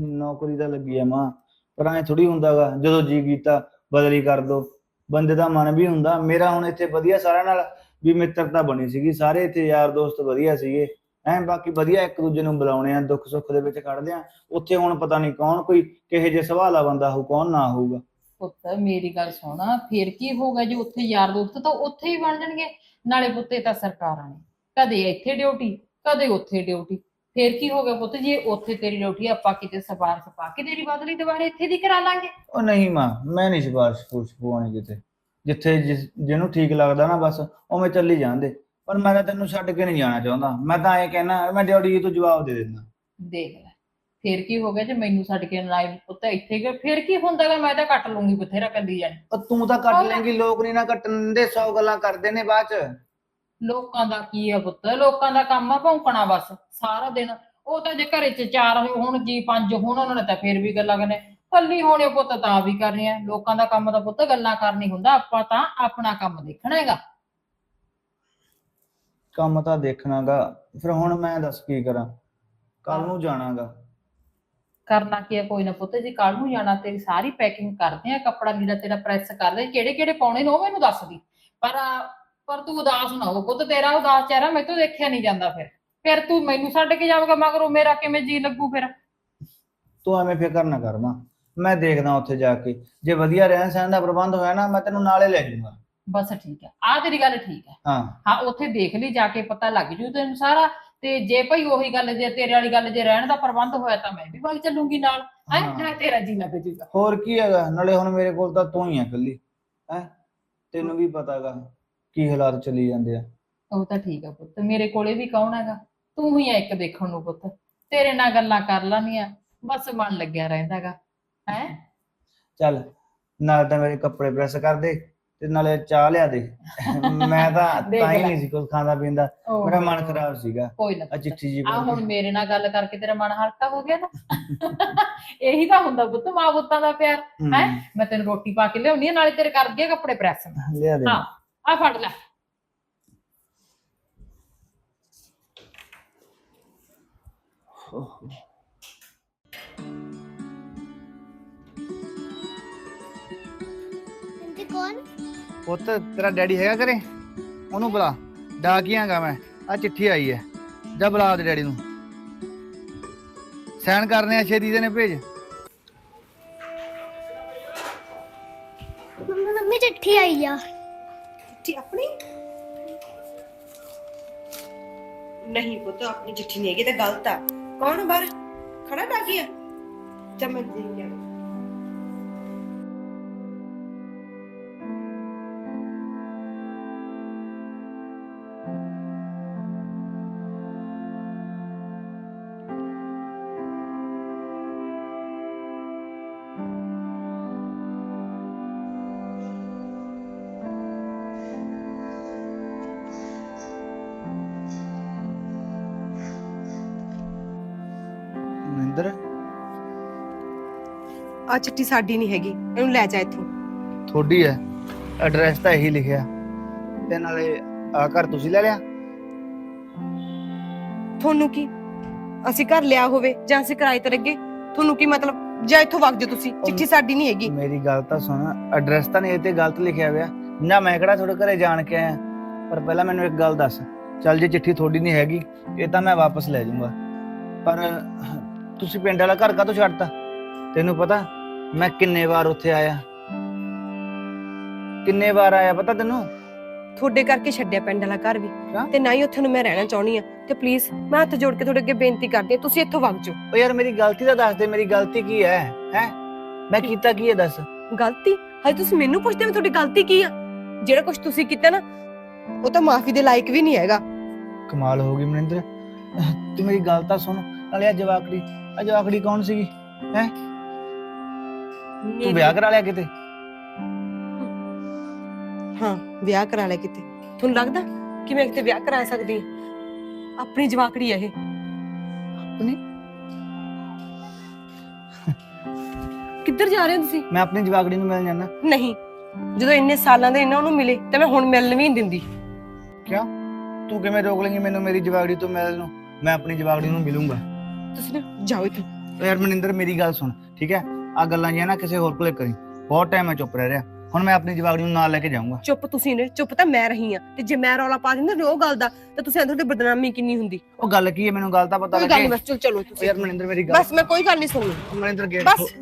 [SPEAKER 3] ਨੌਕਰੀ ਤਾਂ ਲੱਗੀ ਆ ਮਾਂ, ਪਰ ਐ ਥੋੜੀ ਹੁੰਦਾਗਾ, ਜਦੋਂ ਜੀ ਕੀਤਾ ਬਦਲੀ ਕਰ ਦੋ। ਬੰਦੇ ਦਾ ਮਨ ਵੀ ਹੁੰਦਾ, ਮੇਰਾ ਹੁਣ ਇੱਥੇ ਵਧੀਆ ਸਾਰਿਆਂ ਨਾਲ ਵੀ ਮਿੱਤਰਤਾ ਬਣੀ ਸੀਗੀ, ਸਾਰੇ ਇੱਥੇ ਯਾਰ ਦੋਸਤ ਵਧੀਆ ਸੀਗੇ। ਐਂ ਬਾਕੀ ਵਧੀਆ ਇੱਕ ਦੂਜੇ ਨੂੰ ਬੁਲਾਉਣੇ ਆ, ਦੁੱਖ ਸੁੱਖ ਦੇ ਵਿੱਚ ਕੱਢਦੇ ਆ। ਉੱਥੇ ਹੁਣ ਪਤਾ ਨਹੀਂ ਕੌਣ, ਕੋਈ ਕਿਹੇ ਜਿਹੇ ਸੁਭਾਅ ਦਾ ਬੰਦਾ ਹੋਊ, ਕੌਣ ਨਾ ਹੋਊਗਾ।
[SPEAKER 4] ਪੁੱਤ, ਮੇਰੀ ਗੱਲ ਸੁਣ, ਫੇਰ ਕੀ ਹੋਗਾ ਜੇ ਉੱਥੇ ਯਾਰ ਦੋਸਤ ਤਾਂ ਉੱਥੇ ਹੀ ਬਣ ਜਾਣਗੇ, ਨਾਲੇ ਪੁੱਤੇ ਤਾਂ ਸਰਕਾਰਾਂ ਨੇ। ਕਦੇ ਇੱਥੇ ਡਿਊਟੀ, ਕਦੇ ਉੱਥੇ ਡਿਊਟੀ। ਫੇਰ ਕੀ ਹੋ ਗਿਆ ਪੁੱਤ? ਜੇ ਉੱਥੇ ਤੇਰੀ ਡਿਊਟੀ ਆਪਾਂ ਕਿਤੇ ਸਪਾਰਸ਼ ਪਾ ਕੇ ਤੇਰੀ ਬਦਲੀ ਦੁਬਾਰਾ ਇੱਥੇ ਦੀ ਕਰਾ ਲਾਂਗੇ।
[SPEAKER 3] ਉਹ ਨਹੀਂ ਮਾਂ ਮੈਂ ਨਹੀਂ ਸਿਫਾਰਿਸ਼ ਫੁਰਸ਼ ਪਵਾਉਣੀ ਕਿਤੇ। ਜਿੱਥੇ ਜਿਸ- ਜਿਹਨੂੰ ਠੀਕ ਲੱਗਦਾ ਨਾ ਬਸ ਉਵੇਂ ਚੱਲੀ ਜਾਂਦੇ ਪਰ ਮੈਂ ਤਾਂ ਤੈਨੂੰ ਛੱਡ ਕੇ ਨਹੀਂ ਜਾਣਾ ਚਾਹੁੰਦਾ। ਮੈਂ ਤਾਂ ਐਂ ਕਹਿਣਾ ਮੈਂ ਡਿਊਟੀ ਤੋਂ ਜਵਾਬ ਦੇ ਦਿੰਦਾ।
[SPEAKER 4] ਦੇਖ ਲੈ ਫੇਰ ਕੀ ਹੋ ਗਿਆ ਜੇ ਮੈਨੂੰ ਛੱਡ ਕੇ ਲਾਈਵ ਪੁੱਤ ਇੱਥੇ ਗਏ ਫੇਰ ਕੀ ਹੁੰਦਾਗਾ? ਮੈਂ ਤਾਂ ਕੱਟ ਲੂੰਗੀ ਬਥੇਰਾ ਕੱਲੀ ਜਾਣੀ।
[SPEAKER 3] ਉਹ ਤੂੰ ਤਾਂ ਕੱਟ ਲੇਂਗੀ ਲੋਕ ਨਹੀਂ ਨਾ ਕੱਟਣ ਦੇ 100 ਗੱਲਾਂ ਕਰਦੇ ਨੇ ਬਾਅਦ ਚ।
[SPEAKER 4] ਲੋਕਾਂ ਦਾ ਕੀ ਆ ਪੁੱਤ? ਲੋਕਾਂ ਦਾ ਕੰਮ ਆ ਭੌਂਕਣਾ ਬਸ ਸਾਰਾ ਦਿਨ। ਉਹ ਤਾਂ ਜੇ ਘਰੇ ਚ ਚਾਰ ਹੋਣ ਜੀ ਪੰਜ ਹੋਣ ਉਹਨਾਂ ਨੇ ਤਾਂ ਫੇਰ ਵੀ ਗੱਲਾਂ ਕਰਨੇ ਕੱਲੀ ਹੋਣੇ ਪੁੱਤ ਤਾਂ ਵੀ ਕਰਨੀ ਆ। ਲੋਕਾਂ ਦਾ ਕੰਮ ਤਾਂ ਪੁੱਤ ਗੱਲਾਂ ਕਰਨੀ ਹੁੰਦਾ। ਆਪਾਂ ਤਾਂ ਆਪਣਾ ਕੰਮ ਦੇਖਣਾ ਹੈਗਾ।
[SPEAKER 3] ਕੰਮ ਤਾਂ ਦੇਖਣਾਗਾ। ਫਿਰ ਹੁਣ ਮੈਂ ਦੱਸ ਕੀ ਕਰਾਂ? ਕੱਲ ਨੂੰ ਜਾਣਾਗਾ।
[SPEAKER 4] ਕਰਨਾ ਕੀ ਆ? ਕੋਈ ਨਾ ਪੁੱਤ ਜੀ ਕੱਲ ਨੂੰ ਜਾਣਾ ਤੇਰੀ ਸਾਰੀ ਪੈਕਿੰਗ ਕਰਦੇ ਆ। ਕੱਪੜਾ ਲੀੜਾ ਤੇਰਾ ਪ੍ਰੈਸ ਕਰਦੇ ਕਿਹੜੇ ਕਿਹੜੇ ਪਾਉਣੇ ਨੇ ਉਹ ਮੈਨੂੰ ਦੱਸ ਦੀ। ਪਰ ਪਰ ਤੂੰ ਉਦਾਸ ਨਾ ਹੋ ਪੁੱਤ ਤੇਰਾ ਉਦਾਸ ਚਿਹਰਾ ਤੋਂ ਦੇਖਿਆ ਨਹੀਂ ਜਾਂਦਾ ਫਿਰ। ਫਿਰ ਤੂੰ ਮੈਨੂੰ ਛੱਡ ਕੇ ਜਾਵੇਂਗਾ ਮਗਰੋਂ ਮੇਰਾ ਕਿਵੇਂ ਜੀ ਲੱਗੂ ਫਿਰ?
[SPEAKER 3] ਤੂੰ ਐਵੇਂ ਫਿਕਰ ਨਾ ਕਰ ਮਾਂ। ਮੈਂ ਦੇਖਦਾ ਉੱਥੇ ਜਾ ਕੇ। ਜੇ ਵਧੀਆ ਰਹਿਣ ਸਹਿਣ ਦਾ ਪ੍ਰਬੰਧ ਹੋਇਆ ਨਾ ਮੈਂ ਤੈਨੂੰ ਨਾਲੇ ਲੈ ਜਾਊਂਗਾ।
[SPEAKER 4] ਬਸ ਠੀਕ ਹੈ। ਆ ਤੇਰੀ ਗੱਲ ਠੀਕ ਹੈ।
[SPEAKER 3] ਹਾਂ।
[SPEAKER 4] ਹਾਂ ਉੱਥੇ ਦੇਖ ਲਈ ਜਾ ਕੇ ਪਤਾ ਲੱਗ ਜੂ ਤੈਨੂੰ ਸਾਰਾ। ਤੇ ਜੇ ਭਈ ਉਹੀ ਗੱਲ ਜੇ ਤੇਰੇ ਵਾਲੀ ਗੱਲ ਜੇ ਰਹਿਣ ਦਾ ਪ੍ਰਬੰਧ ਹੋਇਆ ਤਾਂ ਮੈਂ ਵੀ ਵਗ ਚੱਲੂੰਗੀ ਨਾਲ। ਹੈ?
[SPEAKER 3] ਹਾਂ।
[SPEAKER 4] ਨਾ ਤੇਰਾ ਜੀ ਲੱਗ ਜੂਗਾ
[SPEAKER 3] ਹੋਰ ਕੀ ਹੈਗਾ? ਨਾਲੇ ਹੁਣ ਮੇਰੇ ਕੋਲ ਤਾਂ ਤੂੰ ਹੀ ਆ ਇਕੱਲੀ। ਹੈ? ਤੈਨੂੰ ਵੀ ਪਤਾਗਾ। ਕੀ ਹਾਲਾਤ ਚੱਲੀ ਜਾਂਦੇ ਆ?
[SPEAKER 4] ਉਹ ਤਾਂ ਠੀਕ ਹੈ ਪੁੱਤ ਮੇਰੇ ਕੋਲੇ ਵੀ ਕੌਣ ਹੈਗਾ? ਤੂੰ ਹੀ ਆ ਇੱਕ ਦੇਖਣ ਨੂੰ ਪੁੱਤ ਤੇਰੇ ਨਾਲ ਗੱਲਾਂ ਕਰ ਲਾਂਦੀਆਂ ਬਸ ਮਨ ਲੱਗਿਆ ਰਹਿੰਦਾਗਾ ਹੈ?
[SPEAKER 3] ਚੱਲ ਨਾਲ ਤਾਂ ਮੇਰੇ ਕੱਪੜੇ ਪ੍ਰੈਸ ਕਰ ਦੇ ਤੇ ਨਾਲੇ ਚਾਹ ਲਿਆ ਦੇ। ਮੈਂ ਤਾਂ
[SPEAKER 4] ਦੇਖ
[SPEAKER 3] ਤਾਂ ਹੀ
[SPEAKER 4] ਲੈ।
[SPEAKER 3] ਨਹੀਂ ਸੀ ਕੁਝ ਖਾਂਦਾ ਪੀਂਦਾ ਮੇਰਾ ਮਨ ਖਰਾਬ ਸੀਗਾ।
[SPEAKER 4] ਕੋਈ ਨਾ
[SPEAKER 3] ਆ। ਚਿੱਠੀ ਜੀ
[SPEAKER 4] ਆ ਹੁਣ। ਮੇਰੇ ਨਾਲ ਗੱਲ ਕਰਕੇ ਤੇਰਾ ਮਨ ਹਲਕਾ ਹੋ ਗਿਆ ਨਾ। ਇਹੀ ਤਾਂ ਹੁੰਦਾ ਪੁੱਤ ਮਾਂ ਪੁੱਤਾਂ ਦਾ ਪਿਆਰ ਹੈਂ? ਮੈਂ ਤੈਨੂੰ ਰੋਟੀ ਪਾ ਕੇ ਲਿਆਉਣੀ ਆ ਨਾਲੇ ਤੇਰੇ ਕਰ ਦਿਆ ਕੱਪੜੇ ਪ੍ਰੈਸ।
[SPEAKER 3] ਲਿਆ ਦੇ।
[SPEAKER 4] ਹਾਂ। ਆ ਫੜ ਲੈ।
[SPEAKER 1] ਕੌਣ
[SPEAKER 3] ਪੁੱਤ ਤੇਰਾ ਡੈਡੀ ਹੈਗਾ ਘਰੇ? ਉਹਨੂੰ ਬੁਲਾ। ਡਾਕੀਆਂਗਾ ਮੈਂ। ਆ ਚਿੱਠੀ ਆਈ ਹੈ ਜਾ ਬੁਲਾ ਦੇ ਡੈਡੀ ਨੂੰ। ਸਾਈਨ ਕਰਨੇ ਆ ਛੇਤੀ ਦੇ ਨੇ ਭੇਜ
[SPEAKER 1] ਮੰਮੀ ਚਿੱਠੀ ਆਈ ਆ।
[SPEAKER 10] ਚਿੱਠੀ ਆਪਣੀ? ਨਹੀਂ ਪੁੱਤ ਆਪਣੀ ਚਿੱਠੀ ਨਹੀਂ ਹੈਗੀ ਇਹ ਤਾਂ ਗਲਤ ਆ। ਕੌਣ ਬਾਹਰ? ਖੜਾ ਡਾਕੀਆ ਚਮਨ ਜੀ ਆ ਚਿੱਠੀ ਸਾਡੀ ਨਹੀਂ ਹੈਗੀ ਇਹਨੂੰ ਲੈ ਜਾ ਇੱਥੋਂ।
[SPEAKER 3] ਤੁਹਾਡੀ ਹੈ। ਐਡਰੈਸ ਤਾਂ ਇਹੀ ਲਿਖਿਆ। ਤੇ ਨਾਲੇ ਆ ਘਰ ਤੁਸੀਂ ਲੈ ਲਿਆ?
[SPEAKER 10] ਤੁਹਾਨੂੰ ਕੀ? ਅਸੀਂ ਘਰ ਲਿਆ ਹੋਵੇ ਜਾਂ ਅਸੀਂ ਕਿਰਾਏ ਤੇ ਲੱਗੇ? ਤੁਹਾਨੂੰ ਕੀ ਮਤਲਬ? ਜਾਂ ਇੱਥੋਂ ਵਗ ਜਾਓ ਤੁਸੀਂ। ਚਿੱਠੀ ਸਾਡੀ ਨਹੀਂ ਹੈਗੀ।
[SPEAKER 3] ਮੇਰੀ ਗੱਲ ਤਾਂ ਸੁਣ ਐਡਰੈਸ ਤਾਂ ਨਹੀਂ ਇਹ ਤੇ ਗਲਤ ਲਿਖਿਆ ਹੋਇਆ। ਨਾ ਮੈਂ ਕਿਹੜਾ ਤੁਹਾਡੇ ਘਰੇ ਜਾਣ ਕੇ ਆਇਆ। ਪਰ ਪਹਿਲਾਂ ਮੈਨੂੰ ਇੱਕ ਗੱਲ ਦੱਸ। ਚੱਲ ਜੇ ਚਿੱਠੀ ਤੁਹਾਡੀ ਨਹੀਂ ਹੈਗੀ ਇਹ ਤਾਂ ਮੈਂ ਵਾਪਸ ਲੈ ਜਾਊਂਗਾ। ਪਰ ਤੁਸੀਂ ਪਿੰਡ ਵਾਲਾ ਘਰ ਕਾਹਤੋਂ ਛੱਡਤਾ? ਤੈਨੂੰ ਪਤਾ ਮੈਂ ਕਿੰਨੇ ਵਾਰ ਉੱਥੇ ਆਇਆ। ਕਿੰਨੇ ਵਾਰ ਆਇਆ ਪਤਾ ਤੈਨੂੰ?
[SPEAKER 10] ਤੁਹਾਡੇ ਕਰਕੇ ਛੱਡਿਆ ਪਿੰਡ ਵਾਲਾ ਘਰ ਵੀ? ਤੇ ਨਾ ਹੀ ਉੱਥੇ ਨੂੰ ਮੈਂ ਰਹਿਣਾ ਚਾਹਣੀ ਆ ਤੇ ਪਲੀਜ਼ ਮੈਂ ਹੱਥ ਜੋੜ ਕੇ ਤੁਹਾਡੇ ਅੱਗੇ ਬੇਨਤੀ ਕਰਦੀ ਹਾਂ ਤੁਸੀਂ ਇੱਥੋਂ ਵਗ ਜਾਓ।
[SPEAKER 3] ਓ ਯਾਰ ਮੇਰੀ ਗਲਤੀ ਤਾਂ ਦੱਸ ਦੇ ਮੇਰੀ ਗਲਤੀ ਕੀ ਹੈ? ਹੈ? ਮੈਂ ਕੀਤਾ ਕੀ ਹੈ ਦੱਸ?
[SPEAKER 10] ਗਲਤੀ? ਹਾਏ ਤੁਸੀਂ ਮੈਨੂੰ ਪੁੱਛਦੇ ਹੋ ਤੁਹਾਡੀ ਗਲਤੀ ਕੀ ਆ? ਜਿਹੜਾ ਕੁਝ ਤੁਸੀਂ ਕੀਤਾ ਨਾ ਉਹ ਤਾਂ ਮਾਫੀ ਦੇ ਲਾਇਕ ਵੀ ਨਹੀਂ ਹੈਗਾ।
[SPEAKER 3] ਕਮਾਲ ਹੋ ਗਈ ਮਨਿੰਦਰ। ਤੂੰ ਮੇਰੀ ਗੱਲ ਤਾਂ ਸੁਣ। ਨਾਲੇ ਆ ਜਵਾਕੜੀ ਆ ਜਵਾਕੜੀ ਕੌਣ ਸੀਗੀ? ਤੂੰ ਵਿਆਹ ਕਰਾ ਲਿਆ ਕਿਤੇ?
[SPEAKER 10] ਹਾਂ ਵਿਆਹ ਕਰਾ ਲਿਆ ਕਿਤੇ। ਤੁਹਾਨੂੰ ਲੱਗਦਾ ਕਿ ਮੈਂ ਕਿਤੇ ਵਿਆਹ ਕਰਾ ਸਕਦੀ ਹਾਂ? ਆਪਣੀ ਜਵਾਕੜੀ ਆ ਇਹ।
[SPEAKER 3] ਆਪਣੀ?
[SPEAKER 10] ਕਿੱਧਰ ਜਾ ਰਹੇ ਹੋ ਤੁਸੀਂ?
[SPEAKER 3] ਮੈਂ ਆਪਣੀ ਜਵਾਕੜੀ ਨੂੰ ਮਿਲਣ ਜਾਣਾ
[SPEAKER 10] ਨਹੀਂ। ਜਦੋਂ ਇੰਨੇ ਸਾਲਾਂ ਦੇ ਇਹਨਾਂ ਨੂੰ ਮਿਲੇ ਤਾਂ ਮੈਂ ਹੁਣ ਮਿਲਣ ਵੀ ਨਹੀਂ ਦਿੰਦੀ।
[SPEAKER 3] ਕਿਉਂ? ਤੂੰ ਕਿਵੇਂ ਰੋਕ ਲੇਂਗੀ ਮੈਨੂੰ ਮੇਰੀ ਜਵਾਕੜੀ ਤੋਂ ਮਿਲਣ ਨੂੰ? ਮੈਂ ਆਪਣੀ ਜਵਾਕੜੀ ਨੂੰ ਮਿਲੂੰਗਾ।
[SPEAKER 10] ਤੁਸੀਂ ਨਾ ਜਾਓ ਇੱਥੋਂ।
[SPEAKER 3] ਓ ਯਾਰ ਮਨਿੰਦਰ ਮੇਰੀ ਗੱਲ ਸੁਣ ਠੀਕ ਹੈ? ਆ ਗੱਲਾਂ ਜੀਆਂ ਨਾ ਕਿਸੇ ਹੋਰ ਕੋਲੇ ਕਰੀ। ਬਹੁਤ ਟਾਈਮ ਮੈਂ ਚੁੱਪ ਰਹਿ ਰਿਹਾ। ਹੁਣ ਮੈਂ ਆਪਣੀ ਜਵਾਕੜੀ ਨੂੰ ਨਾਲ ਲੈ ਕੇ ਜਾਊਂਗਾ।
[SPEAKER 10] ਚੁੱਪ ਤੁਸੀਂ ਨੇ ਚੁੱਪ ਤਾਂ ਮੈਂ ਰਹੀ ਆ ਤੇ ਜੇ ਮੈਂ ਰੌਲਾ ਪਾ ਦਿੰਦਾ ਉਹ ਗੱਲ ਦਾ ਤਾਂ ਤੁਸੀਂ ਅੰਦਰ ਦੀ ਬਦਨਾਮੀ ਕਿੰਨੀ ਹੁੰਦੀ?
[SPEAKER 3] ਉਹ ਗੱਲ ਕੀ ਹੈ? ਮੈਨੂੰ ਗੱਲ ਤਾਂ ਪਤਾ
[SPEAKER 10] ਕੋਈ ਗੱਲ ਨਹੀਂ
[SPEAKER 3] ਲੱਗੇ
[SPEAKER 10] ਬਸ ਚਲੋ ਤੁਸੀਂ।
[SPEAKER 3] ਯਾਰ ਮਨਿੰਦਰ ਮੇਰੀ ਗੱਲ
[SPEAKER 10] ਬਸ ਮੈਂ ਕੋਈ ਗੱਲ ਨਹੀਂ ਸੁਣਨੀ।
[SPEAKER 3] ਮਨਿੰਦਰ ਗੇਟ
[SPEAKER 10] ਬਸ।